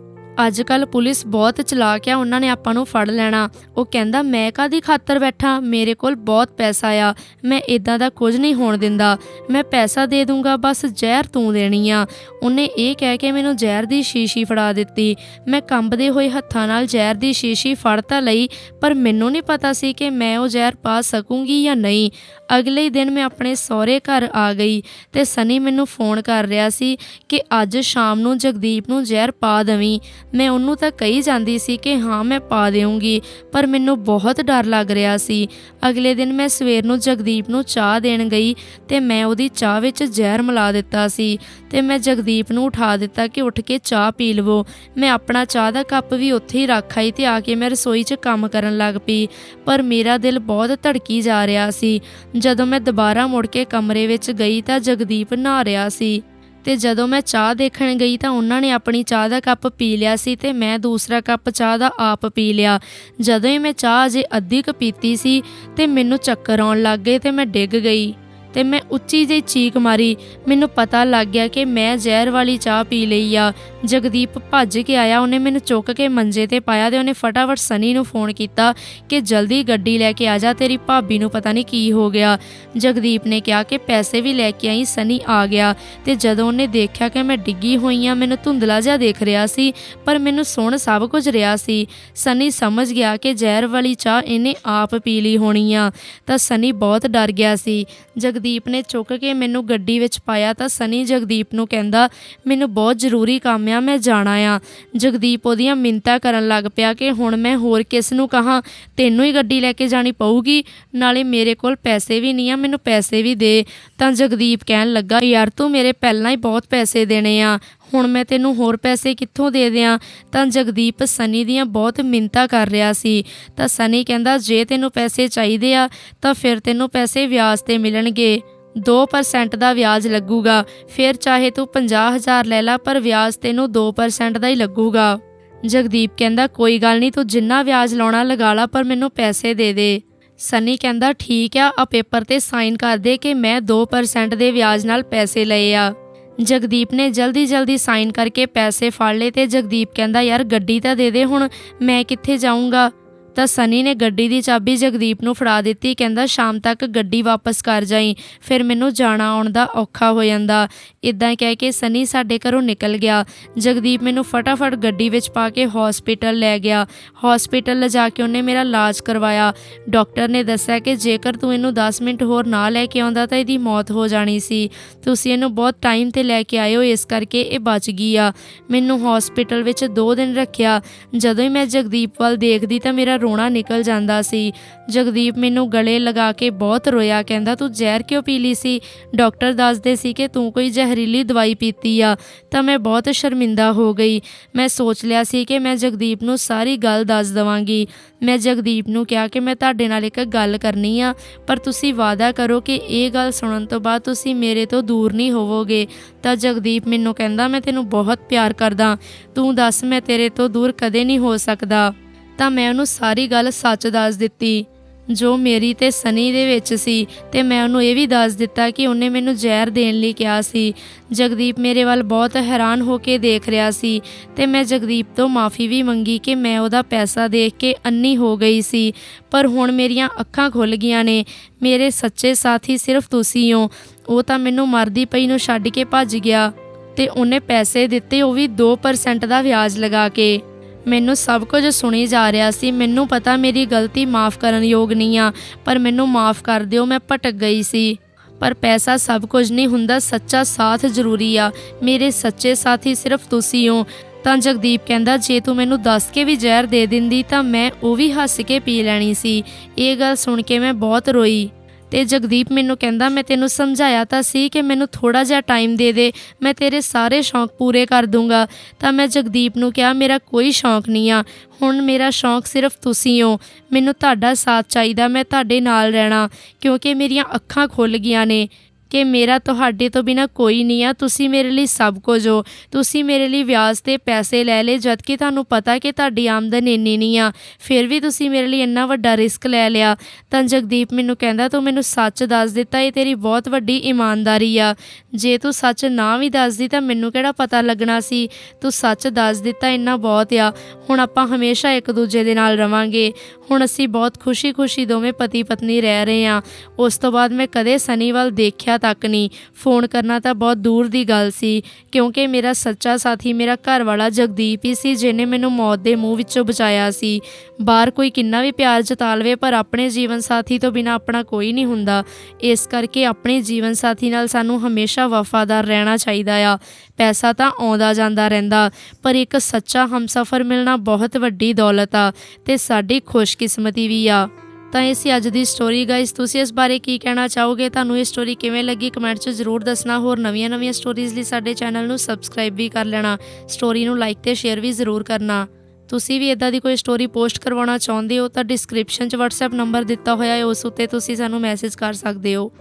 ਅੱਜ ਕੱਲ ਪੁਲਿਸ ਬਹੁਤ ਚਲਾਕ ਆ, ਉਹਨਾਂ ਨੇ ਆਪਾਂ ਨੂੰ ਫੜ ਲੈਣਾ। ਉਹ ਕਹਿੰਦਾ, ਮੈਂ ਕਾਦੀ ਖਾਤਰ ਬੈਠਾ? ਮੇਰੇ ਕੋਲ ਬਹੁਤ ਪੈਸਾ ਆ। ਮੈਂ ਇਦਾਂ ਦਾ ਕੁਝ ਨਹੀਂ ਹੋਣ ਦਿੰਦਾ। ਮੈਂ ਪੈਸਾ ਦੇ ਦੂੰਗਾ, ਬਸ ਜ਼ਹਿਰ ਤੂੰ ਦੇਣੀ ਆ। ਉਹਨੇ ਇਹ ਕਹਿ ਕੇ ਮੈਨੂੰ ਜ਼ਹਿਰ ਦੀ ਸ਼ੀਸ਼ੀ ਫੜਾ ਦਿੱਤੀ। ਮੈਂ ਕੰਬਦੇ ਹੋਏ ਹੱਥਾਂ ਨਾਲ ਜ਼ਹਿਰ ਦੀ ਸ਼ੀਸ਼ੀ ਫੜ ਤਾਂ ਲਈ, ਪਰ ਮੈਨੂੰ ਨਹੀਂ ਪਤਾ ਸੀ ਕਿ ਮੈਂ ਉਹ ਜ਼ਹਿਰ ਪਾ ਸਕੂੰਗੀ ਜਾਂ ਨਹੀਂ। ਅਗਲੇ ਦਿਨ ਮੈਂ ਆਪਣੇ ਸਹੁਰੇ ਘਰ ਆ ਗਈ ਤੇ ਸਨੀ ਮੈਨੂੰ ਫੋਨ ਕਰ ਰਿਹਾ ਸੀ ਕਿ ਅੱਜ ਸ਼ਾਮ ਨੂੰ ਜਗਦੀਪ ਨੂੰ ਜ਼ਹਿਰ ਪਾ ਦਵੀਂ। ਮੈਂ ਉਹਨੂੰ ਤਾਂ ਕਹੀ ਜਾਂਦੀ ਸੀ ਕਿ ਹਾਂ, ਮੈਂ ਪਾ ਦੇਵਾਂਗੀ ਪਰ ਮੈਨੂੰ ਬਹੁਤ ਡਰ ਲੱਗ ਰਿਹਾ ਸੀ। ਅਗਲੇ ਦਿਨ ਮੈਂ ਸਵੇਰ ਨੂੰ ਜਗਦੀਪ ਨੂੰ ਚਾਹ ਦੇਣ ਗਈ ਤੇ ਮੈਂ ਉਹਦੀ ਚਾਹ ਵਿੱਚ ਜ਼ਹਿਰ ਮਿਲਾ ਦਿੱਤਾ ਸੀ ਤੇ ਮੈਂ ਜਗਦੀਪ ਨੂੰ ਉਠਾ ਦਿੱਤਾ ਕਿ ਉੱਠ ਕੇ ਚਾਹ ਪੀ ਲਵੋ। ਮੈਂ ਆਪਣਾ ਚਾਹ ਦਾ ਕੱਪ ਵੀ ਉੱਥੇ ਹੀ ਰੱਖ ਆਈ ਤੇ ਆ ਕੇ ਮੈਂ ਰਸੋਈ 'ਚ ਕੰਮ ਕਰਨ ਲੱਗ ਪਈ, ਪਰ ਮੇਰਾ ਦਿਲ ਬਹੁਤ ਧੜਕੀ ਜਾ ਰਿਹਾ ਸੀ। ਜਦੋਂ ਮੈਂ ਦੁਬਾਰਾ ਮੁੜ ਕੇ ਕਮਰੇ ਵਿੱਚ ਗਈ ਤਾਂ ਜਗਦੀਪ ਨਹਾ ਰਿਹਾ ਸੀ। ਤੇ ਜਦੋਂ ਮੈਂ ਚਾਹ ਦੇਖਣ ਗਈ ਤਾਂ ਉਹਨਾਂ ਨੇ ਆਪਣੀ ਚਾਹ ਦਾ ਕੱਪ ਪੀ ਲਿਆ ਸੀ ਤੇ ਮੈਂ ਦੂਸਰਾ ਕੱਪ ਚਾਹ ਦਾ ਆਪ ਪੀ ਲਿਆ। ਜਦੋਂ ਹੀ ਮੈਂ ਚਾਹ ਅਜੇ ਅੱਧੀ ਕੁ ਪੀਤੀ ਸੀ ਤੇ ਮੈਨੂੰ ਚੱਕਰ ਆਉਣ ਲੱਗ ਗਏ ਤੇ ਮੈਂ ਡਿੱਗ ਗਈ ਤੇ ਮੈਂ ਉੱਚੀ ਜਿਹੀ ਚੀਕ ਮਾਰੀ। ਮੈਨੂੰ ਪਤਾ ਲੱਗ ਗਿਆ ਕਿ ਮੈਂ ਜ਼ਹਿਰ ਵਾਲੀ ਚਾਹ ਪੀ ਲਈ ਆ ਜਗਦੀਪ ਭੱਜ ਕੇ ਆਇਆ, ਉਹਨੇ ਮੈਨੂੰ ਚੁੱਕ ਕੇ ਮੰਜੇ ਤੇ ਪਾਇਆ ਤੇ ਉਹਨੇ ਫਟਾਫਟ ਸਨੀ ਨੂੰ ਫੋਨ ਕੀਤਾ ਕਿ ਜਲਦੀ ਗੱਡੀ ਲੈ ਕੇ ਆ ਜਾ, ਤੇਰੀ ਭਾਬੀ ਨੂੰ ਪਤਾ ਨਹੀਂ ਕੀ ਹੋ ਗਿਆ। ਜਗਦੀਪ ਨੇ ਕਿਹਾ ਕਿ ਪੈਸੇ ਵੀ ਲੈ ਕੇ ਆਈ, ਸਨੀ ਆ ਗਿਆ ਤੇ ਜਦੋਂ ਉਹਨੇ ਦੇਖਿਆ ਕਿ ਮੈਂ ਡਿੱਗੀ ਹੋਈ ਆ ਮੈਨੂੰ ਧੁੰਦਲਾ ਜਿਹਾ ਦੇਖ ਰਿਹਾ ਸੀ, ਪਰ ਮੈਨੂੰ ਸੁਣ ਸਭ ਕੁਝ ਰਿਹਾ ਸੀ। ਸਨੀ ਸਮਝ ਗਿਆ ਕਿ ਜ਼ਹਿਰ ਵਾਲੀ ਚਾਹ ਇਹਨੇ ਆਪ ਪੀ ਲਈ ਹੋਣੀ ਆ, ਤਾਂ ਸਨੀ ਬਹੁਤ ਡਰ ਗਿਆ ਸੀ। ਜਗਦੀਪ ਨੇ ਚੁੱਕ ਕੇ ਮੈਨੂੰ ਗੱਡੀ ਵਿੱਚ ਪਾਇਆ ਤਾਂ ਸਨੀ ਜਗਦੀਪ ਨੂੰ ਕਹਿੰਦਾ, ਮੈਨੂੰ ਬਹੁਤ ਜ਼ਰੂਰੀ ਕੰਮ ਆ ਮੈਂ ਜਾਣਾ ਆ। ਜਗਦੀਪ ਉਹਦੀਆਂ ਮਿੰਤਾ ਕਰਨ ਲੱਗ ਪਿਆ ਕਿ ਹੁਣ ਮੈਂ ਹੋਰ ਕਿਸ ਨੂੰ ਕਹਾਂ, ਤੈਨੂੰ ਹੀ ਗੱਡੀ ਲੈ ਕੇ ਜਾਣੀ ਪਊਗੀ, ਨਾਲੇ ਮੇਰੇ ਕੋਲ ਪੈਸੇ ਵੀ ਨਹੀਂ ਆ, ਮੈਨੂੰ ਪੈਸੇ ਵੀ ਦੇ। ਤਾਂ ਜਗਦੀਪ ਕਹਿਣ ਲੱਗਾ, ਯਾਰ, ਤੂੰ ਮੇਰੇ ਪਹਿਲਾਂ ਹੀ ਬਹੁਤ ਪੈਸੇ ਦੇਣੇ ਆ, ਹੁਣ ਮੈਂ ਤੈਨੂੰ ਹੋਰ ਪੈਸੇ ਕਿੱਥੋਂ ਦੇ ਦਿਆਂ? ਤਾਂ ਜਗਦੀਪ ਸਨੀ ਦੀਆਂ ਬਹੁਤ ਮਿੰਤਾ ਕਰ ਰਿਹਾ ਸੀ। ਤਾਂ ਸਨੀ ਕਹਿੰਦਾ, ਜੇ ਤੈਨੂੰ ਪੈਸੇ ਚਾਹੀਦੇ ਆ, ਤਾਂ ਫਿਰ ਤੈਨੂੰ ਪੈਸੇ ਵਿਆਜ ਤੇ ਮਿਲਣਗੇ। 2% ਦਾ ਵਿਆਜ ਲੱਗੂਗਾ। ਫਿਰ ਚਾਹੇ ਤੂੰ 50000 ਲੈ ਲੈ, ਪਰ ਵਿਆਜ ਤੈਨੂੰ 2% ਦਾ ਹੀ ਲੱਗੂਗਾ। ਜਗਦੀਪ ਕਹਿੰਦਾ, ਕੋਈ ਗੱਲ ਨਹੀਂ, ਤੂੰ ਜਿੰਨਾ ਵਿਆਜ ਲਾਉਣਾ, ਲਗਾ ਲਾ, ਪਰ ਮੈਨੂੰ ਪੈਸੇ ਦੇ ਦੇ। ਸਨੀ ਕਹਿੰਦਾ, ਠੀਕ ਆ ਆ ਪੇਪਰ ਤੇ ਸਾਈਨ ਕਰ ਦੇ ਕਿ ਮੈਂ 2% ਦੇ ਵਿਆਜ ਨਾਲ ਪੈਸੇ ਲਏ ਆ। ਜਗਦੀਪ ਨੇ ਜਲਦੀ ਜਲਦੀ ਸਾਈਨ ਕਰਕੇ ਪੈਸੇ ਫੜ ਲਏ ਤੇ ਜਗਦੀਪ ਕਹਿੰਦਾ, ਯਾਰ, ਗੱਡੀ ਤਾਂ ਦੇ ਦੇ ਹੁਣ, ਮੈਂ ਕਿੱਥੇ ਜਾਊਂਗਾ? ਤਾਂ ਸਨੀ ਨੇ ਗੱਡੀ ਦੀ ਚਾਬੀ ਜਗਦੀਪ ਨੂੰ ਫੜਾ ਦਿੱਤੀ, ਕਹਿੰਦਾ, ਸ਼ਾਮ ਤੱਕ ਗੱਡੀ ਵਾਪਸ ਕਰ ਜਾਈ, ਫਿਰ ਮੈਨੂੰ ਜਾਣਾ ਆਉਣ ਦਾ ਔਖਾ ਹੋ ਜਾਂਦਾ। ਇਦਾਂ ਕਹਿ ਕੇ ਸਨੀ ਸਾਡੇ ਘਰੋਂ ਨਿਕਲ ਗਿਆ। ਜਗਦੀਪ ਮੈਨੂੰ ਫਟਾਫਟ ਗੱਡੀ ਵਿੱਚ ਪਾ ਕੇ ਹਸਪੀਟਲ ਲੈ ਗਿਆ। ਹਸਪੀਟਲ ਲਿਜਾ ਕੇ ਉਹਨੇ ਮੇਰਾ ਇਲਾਜ ਕਰਵਾਇਆ। ਡਾਕਟਰ ਨੇ ਦੱਸਿਆ ਕਿ ਜੇਕਰ ਤੂੰ ਇਹਨੂੰ 10 ਮਿੰਟ ਹੋਰ ਨਾ ਲੈ ਕੇ ਆਉਂਦਾ ਤਾਂ ਇਹਦੀ ਮੌਤ ਹੋ ਜਾਣੀ ਸੀ। ਤੁਸੀਂ ਇਹਨੂੰ ਬਹੁਤ ਟਾਈਮ ਤੇ ਲੈ ਕੇ ਆਏ ਹੋ ਇਸ ਕਰਕੇ ਇਹ ਬਚ ਗਈ ਆ। ਮੈਨੂੰ ਹਸਪੀਟਲ ਵਿੱਚ 2 ਦਿਨ ਰੱਖਿਆ। ਜਦੋਂ ਹੀ ਮੈਂ ਜਗਦੀਪ ਵੱਲ ਦੇਖਦੀ ਤਾਂ ਮੇਰਾ ਰੋਣਾ ਨਿਕਲ ਜਾਂਦਾ ਸੀ। ਜਗਦੀਪ ਮੈਨੂੰ ਗਲੇ ਲਗਾ ਕੇ ਬਹੁਤ ਰੋਇਆ, ਕਹਿੰਦਾ, ਤੂੰ ਜ਼ਹਿਰ ਕਿਉਂ ਪੀ ਲਈ ਸੀ? ਡਾਕਟਰ ਦੱਸਦੇ ਸੀ ਕਿ ਤੂੰ ਕੋਈ ਜ਼ਹਿਰੀਲੀ ਦਵਾਈ ਪੀਤੀ ਆ, ਤਾਂ ਮੈਂ ਬਹੁਤ ਸ਼ਰਮਿੰਦਾ ਹੋ ਗਈ। ਮੈਂ ਸੋਚ ਲਿਆ ਸੀ ਕਿ ਮੈਂ ਜਗਦੀਪ ਨੂੰ ਸਾਰੀ ਗੱਲ ਦੱਸ ਦਵਾਂਗੀ। ਮੈਂ ਜਗਦੀਪ ਨੂੰ ਕਿਹਾ ਕਿ ਮੈਂ ਤੁਹਾਡੇ ਨਾਲ ਇੱਕ ਗੱਲ ਕਰਨੀ ਆ, ਪਰ ਤੁਸੀਂ ਵਾਅਦਾ ਕਰੋ ਕਿ ਇਹ ਗੱਲ ਸੁਣਨ ਤੋਂ ਬਾਅਦ ਤੁਸੀਂ ਮੇਰੇ ਤੋਂ ਦੂਰ ਨਹੀਂ ਹੋਵੋਗੇ। ਤਾਂ ਜਗਦੀਪ ਮੈਨੂੰ ਕਹਿੰਦਾ, ਮੈਂ ਤੈਨੂੰ ਬਹੁਤ ਪਿਆਰ ਕਰਦਾ। ਤੂੰ ਦੱਸ, ਮੈਂ ਤੇਰੇ ਤੋਂ ਦੂਰ ਕਦੇ ਨਹੀਂ ਹੋ ਸਕਦਾ। ਤਾਂ ਮੈਂ ਉਹਨੂੰ ਸਾਰੀ ਗੱਲ ਸੱਚ ਦੱਸ ਦਿੱਤੀ। ਜੋ ਮੇਰੀ ਤੇ ਸਨੀ ਦੇ ਵਿੱਚ ਸੀ ਤੇ ਮੈਂ ਉਹਨੂੰ ਇਹ ਵੀ ਦੱਸ ਦਿੱਤਾ ਕਿ ਉਹਨੇ ਮੈਨੂੰ ਜ਼ਹਿਰ ਦੇਣ ਲਈ ਕਿਹਾ ਸੀ। ਜਗਦੀਪ ਮੇਰੇ ਵੱਲ ਬਹੁਤ ਹੈਰਾਨ ਹੋ ਕੇ ਦੇਖ ਰਿਹਾ ਸੀ ਤੇ ਮੈਂ ਜਗਦੀਪ ਤੋਂ ਮਾਫੀ ਵੀ ਮੰਗੀ ਕਿ ਮੈਂ ਉਹਦਾ ਪੈਸਾ ਦੇਖ ਕੇ ਅੰਨੀ ਹੋ ਗਈ ਸੀ। ਪਰ ਹੁਣ ਮੇਰੀਆਂ ਅੱਖਾਂ ਖੁੱਲ ਗਈਆਂ ਨੇ। ਮੇਰੇ ਸੱਚੇ ਸਾਥੀ ਸਿਰਫ ਤੁਸੀਂ ਹੋ। ਉਹ ਤਾਂ ਮੈਨੂੰ ਮਰਦੀ ਪਈ ਨੂੰ ਛੱਡ ਕੇ ਭੱਜ ਗਿਆ ਤੇ ਉਹਨੇ ਪੈਸੇ ਦਿੱਤੇ ਉਹ ਵੀ 2% ਦਾ ਵਿਆਜ ਲਗਾ ਕੇ। ਮੈਨੂੰ ਸਭ ਕੁਝ ਸੁਣੀ ਜਾ ਰਿਹਾ ਸੀ। ਮੈਨੂੰ ਪਤਾ ਮੇਰੀ ਗਲਤੀ ਮਾਫ ਕਰਨ ਯੋਗ ਨਹੀਂ ਆ, ਪਰ ਮੈਨੂੰ ਮਾਫ ਕਰ ਦਿਓ, ਮੈਂ ਭਟਕ ਗਈ ਸੀ। ਪਰ ਪੈਸਾ ਸਭ ਕੁਝ ਨਹੀਂ ਹੁੰਦਾ, ਸੱਚਾ ਸਾਥ ਜ਼ਰੂਰੀ ਆ। ਮੇਰੇ ਸੱਚੇ ਸਾਥੀ ਸਿਰਫ ਤੁਸੀਂ ਹੋ। ਤਾਂ ਜਗਦੀਪ ਕਹਿੰਦਾ, ਜੇ ਤੂੰ ਮੈਨੂੰ ਦੱਸ ਕੇ ਵੀ ਜ਼ਹਿਰ ਦੇ ਦਿੰਦੀ ਤਾਂ ਮੈਂ ਉਹ ਵੀ ਹੱਸ ਕੇ ਪੀ ਲੈਣੀ ਸੀ। ਇਹ ਗੱਲ ਸੁਣ ਕੇ ਮੈਂ ਬਹੁਤ ਰੋਈ। ਤੇ ਜਗਦੀਪ ਮੈਨੂੰ ਕਹਿੰਦਾ, ਮੈਂ ਤੈਨੂੰ ਸਮਝਾਇਆ ਤਾਂ ਸੀ ਕਿ ਮੈਨੂੰ ਥੋੜਾ ਜਿਹਾ ਟਾਈਮ ਦੇ ਦੇ, ਮੈਂ ਤੇਰੇ ਸਾਰੇ ਸ਼ੌਂਕ ਪੂਰੇ ਕਰ ਦੂੰਗਾ। ਤਾਂ ਮੈਂ ਜਗਦੀਪ ਨੂੰ ਕਿਹਾ, ਮੇਰਾ ਕੋਈ ਸ਼ੌਂਕ ਨਹੀਂ ਆ। ਹੁਣ ਮੇਰਾ ਸ਼ੌਂਕ ਸਿਰਫ ਤੁਸੀਂ ਹੋ। ਮੈਨੂੰ ਤੁਹਾਡਾ ਸਾਥ ਚਾਹੀਦਾ, ਮੈਂ ਤੁਹਾਡੇ ਨਾਲ ਰਹਿਣਾ, ਕਿਉਂਕਿ ਮੇਰੀਆਂ ਅੱਖਾਂ ਖੁੱਲ ਗਈਆਂ ਨੇ। ਕਿ ਮੇਰਾ ਤੁਹਾਡੇ ਤੋਂ ਬਿਨਾ ਕੋਈ ਨਹੀਂ ਆ। ਤੁਸੀਂ ਮੇਰੇ ਲਈ ਸਭ ਕੁਝ ਹੋ। ਤੁਸੀਂ ਮੇਰੇ ਲਈ ਵਿਆਜ ਤੇ ਪੈਸੇ ਲੈ ਲਏ ਜਦ ਕਿ ਤੁਹਾਨੂੰ ਪਤਾ ਕਿ ਤੁਹਾਡੀ ਆਮਦਨ ਇੰਨੀ ਨਹੀਂ ਆ। ਫਿਰ ਵੀ ਤੁਸੀਂ ਮੇਰੇ ਲਈ ਇੰਨਾ ਵੱਡਾ ਰਿਸਕ ਲੈ ਲਿਆ। ਤਾਂ ਜਗਦੀਪ ਮੈਨੂੰ ਕਹਿੰਦਾ, ਤੂੰ ਮੈਨੂੰ ਸੱਚ ਦੱਸ ਦਿੱਤਾ, ਇਹ ਤੇਰੀ ਬਹੁਤ ਵੱਡੀ ਇਮਾਨਦਾਰੀ ਆ। ਜੇ ਤੂੰ ਸੱਚ ਨਾ ਵੀ ਦੱਸਦੀ, ਤਾਂ ਮੈਨੂੰ ਕਿਹੜਾ ਪਤਾ ਲੱਗਣਾ ਸੀ? ਤੂੰ ਸੱਚ ਦੱਸ ਦਿੱਤਾ, ਇੰਨਾ ਬਹੁਤ ਆ। ਹੁਣ ਆਪਾਂ ਹਮੇਸ਼ਾ ਇੱਕ ਦੂਜੇ ਦੇ ਨਾਲ ਰਵਾਂਗੇ। ਹੁਣ ਅਸੀਂ ਬਹੁਤ ਖੁਸ਼ੀ-ਖੁਸ਼ੀ ਦੋਵੇਂ ਪਤੀ ਪਤਨੀ ਰਹਿ ਰਹੇ ਹਾਂ ਉਸ ਤੋਂ ਬਾਅਦ ਮੈਂ ਕਦੇ ਸਨੀ ਵੱਲ ਦੇਖਿਆ ਤੱਕ ਨਹੀਂ। ਫੋਨ ਕਰਨਾ ਤਾਂ ਬਹੁਤ ਦੂਰ ਦੀ ਗੱਲ ਸੀ, ਕਿਉਂਕਿ ਮੇਰਾ ਸੱਚਾ ਸਾਥੀ ਮੇਰਾ ਘਰ ਵਾਲਾ ਜਗਦੀਪ ਹੀ ਸੀ, ਜਿਹਨੇ ਮੈਨੂੰ ਮੌਤ ਦੇ ਮੂੰਹ ਵਿੱਚੋਂ ਬਚਾਇਆ ਸੀ। ਬਾਹਰ ਕੋਈ ਕਿੰਨਾ ਵੀ ਪਿਆਰ ਜਤਾ ਲਵੇ ਪਰ ਆਪਣੇ ਜੀਵਨ ਸਾਥੀ ਤੋਂ ਬਿਨਾ ਆਪਣਾ ਕੋਈ ਨਹੀਂ ਹੁੰਦਾ। ਇਸ ਕਰਕੇ ਆਪਣੇ ਜੀਵਨ ਸਾਥੀ ਨਾਲ ਸਾਨੂੰ ਹਮੇਸ਼ਾ ਵਫਾਦਾਰ ਰਹਿਣਾ ਚਾਹੀਦਾ ਆ। ਪੈਸਾ ਤਾਂ ਆਉਂਦਾ ਜਾਂਦਾ ਰਹਿੰਦਾ, ਪਰ ਇੱਕ ਸੱਚਾ ਹਮਸਫਰ ਮਿਲਣਾ ਬਹੁਤ ਵੱਡੀ ਦੌਲਤ ਆ, ਤੇ ਸਾਡੀ ਖੁਸ਼ਕਿਸਮਤੀ ਵੀ ਆ। ਤਾਂ ਇਹ ਸੀ ਅੱਜ ਦੀ ਸਟੋਰੀ ਗਾਇਸ ਤੁਸੀਂ ਇਸ ਬਾਰੇ ਕੀ ਕਹਿਣਾ ਚਾਹੋਗੇ? ਤੁਹਾਨੂੰ ਇਹ ਸਟੋਰੀ ਕਿਵੇਂ ਲੱਗੀ? ਕਮੈਂਟ 'ਚ ਜ਼ਰੂਰ ਦੱਸਣਾ। ਹੋਰ ਨਵੀਆਂ-ਨਵੀਆਂ ਸਟੋਰੀਜ਼ ਲਈ ਸਾਡੇ ਚੈਨਲ ਨੂੰ ਸਬਸਕ੍ਰਾਈਬ ਵੀ ਕਰ ਲੈਣਾ। ਸਟੋਰੀ ਨੂੰ ਲਾਈਕ ਤੇ ਸ਼ੇਅਰ ਵੀ ਜ਼ਰੂਰ ਕਰਨਾ। ਤੁਸੀਂ ਵੀ ਇਦਾਂ ਦੀ ਕੋਈ ਸਟੋਰੀ ਪੋਸਟ ਕਰਵਾਉਣਾ ਚਾਹੁੰਦੇ ਹੋ ਤਾਂ ਡਿਸਕ੍ਰਿਪਸ਼ਨ 'ਚ WhatsApp ਨੰਬਰ ਦਿੱਤਾ ਹੋਇਆ ਹੈ। ਉਸ ਉੱਤੇ ਤੁਸੀਂ ਸਾਨੂੰ ਮੈਸੇਜ ਕਰ ਸਕਦੇ ਹੋ।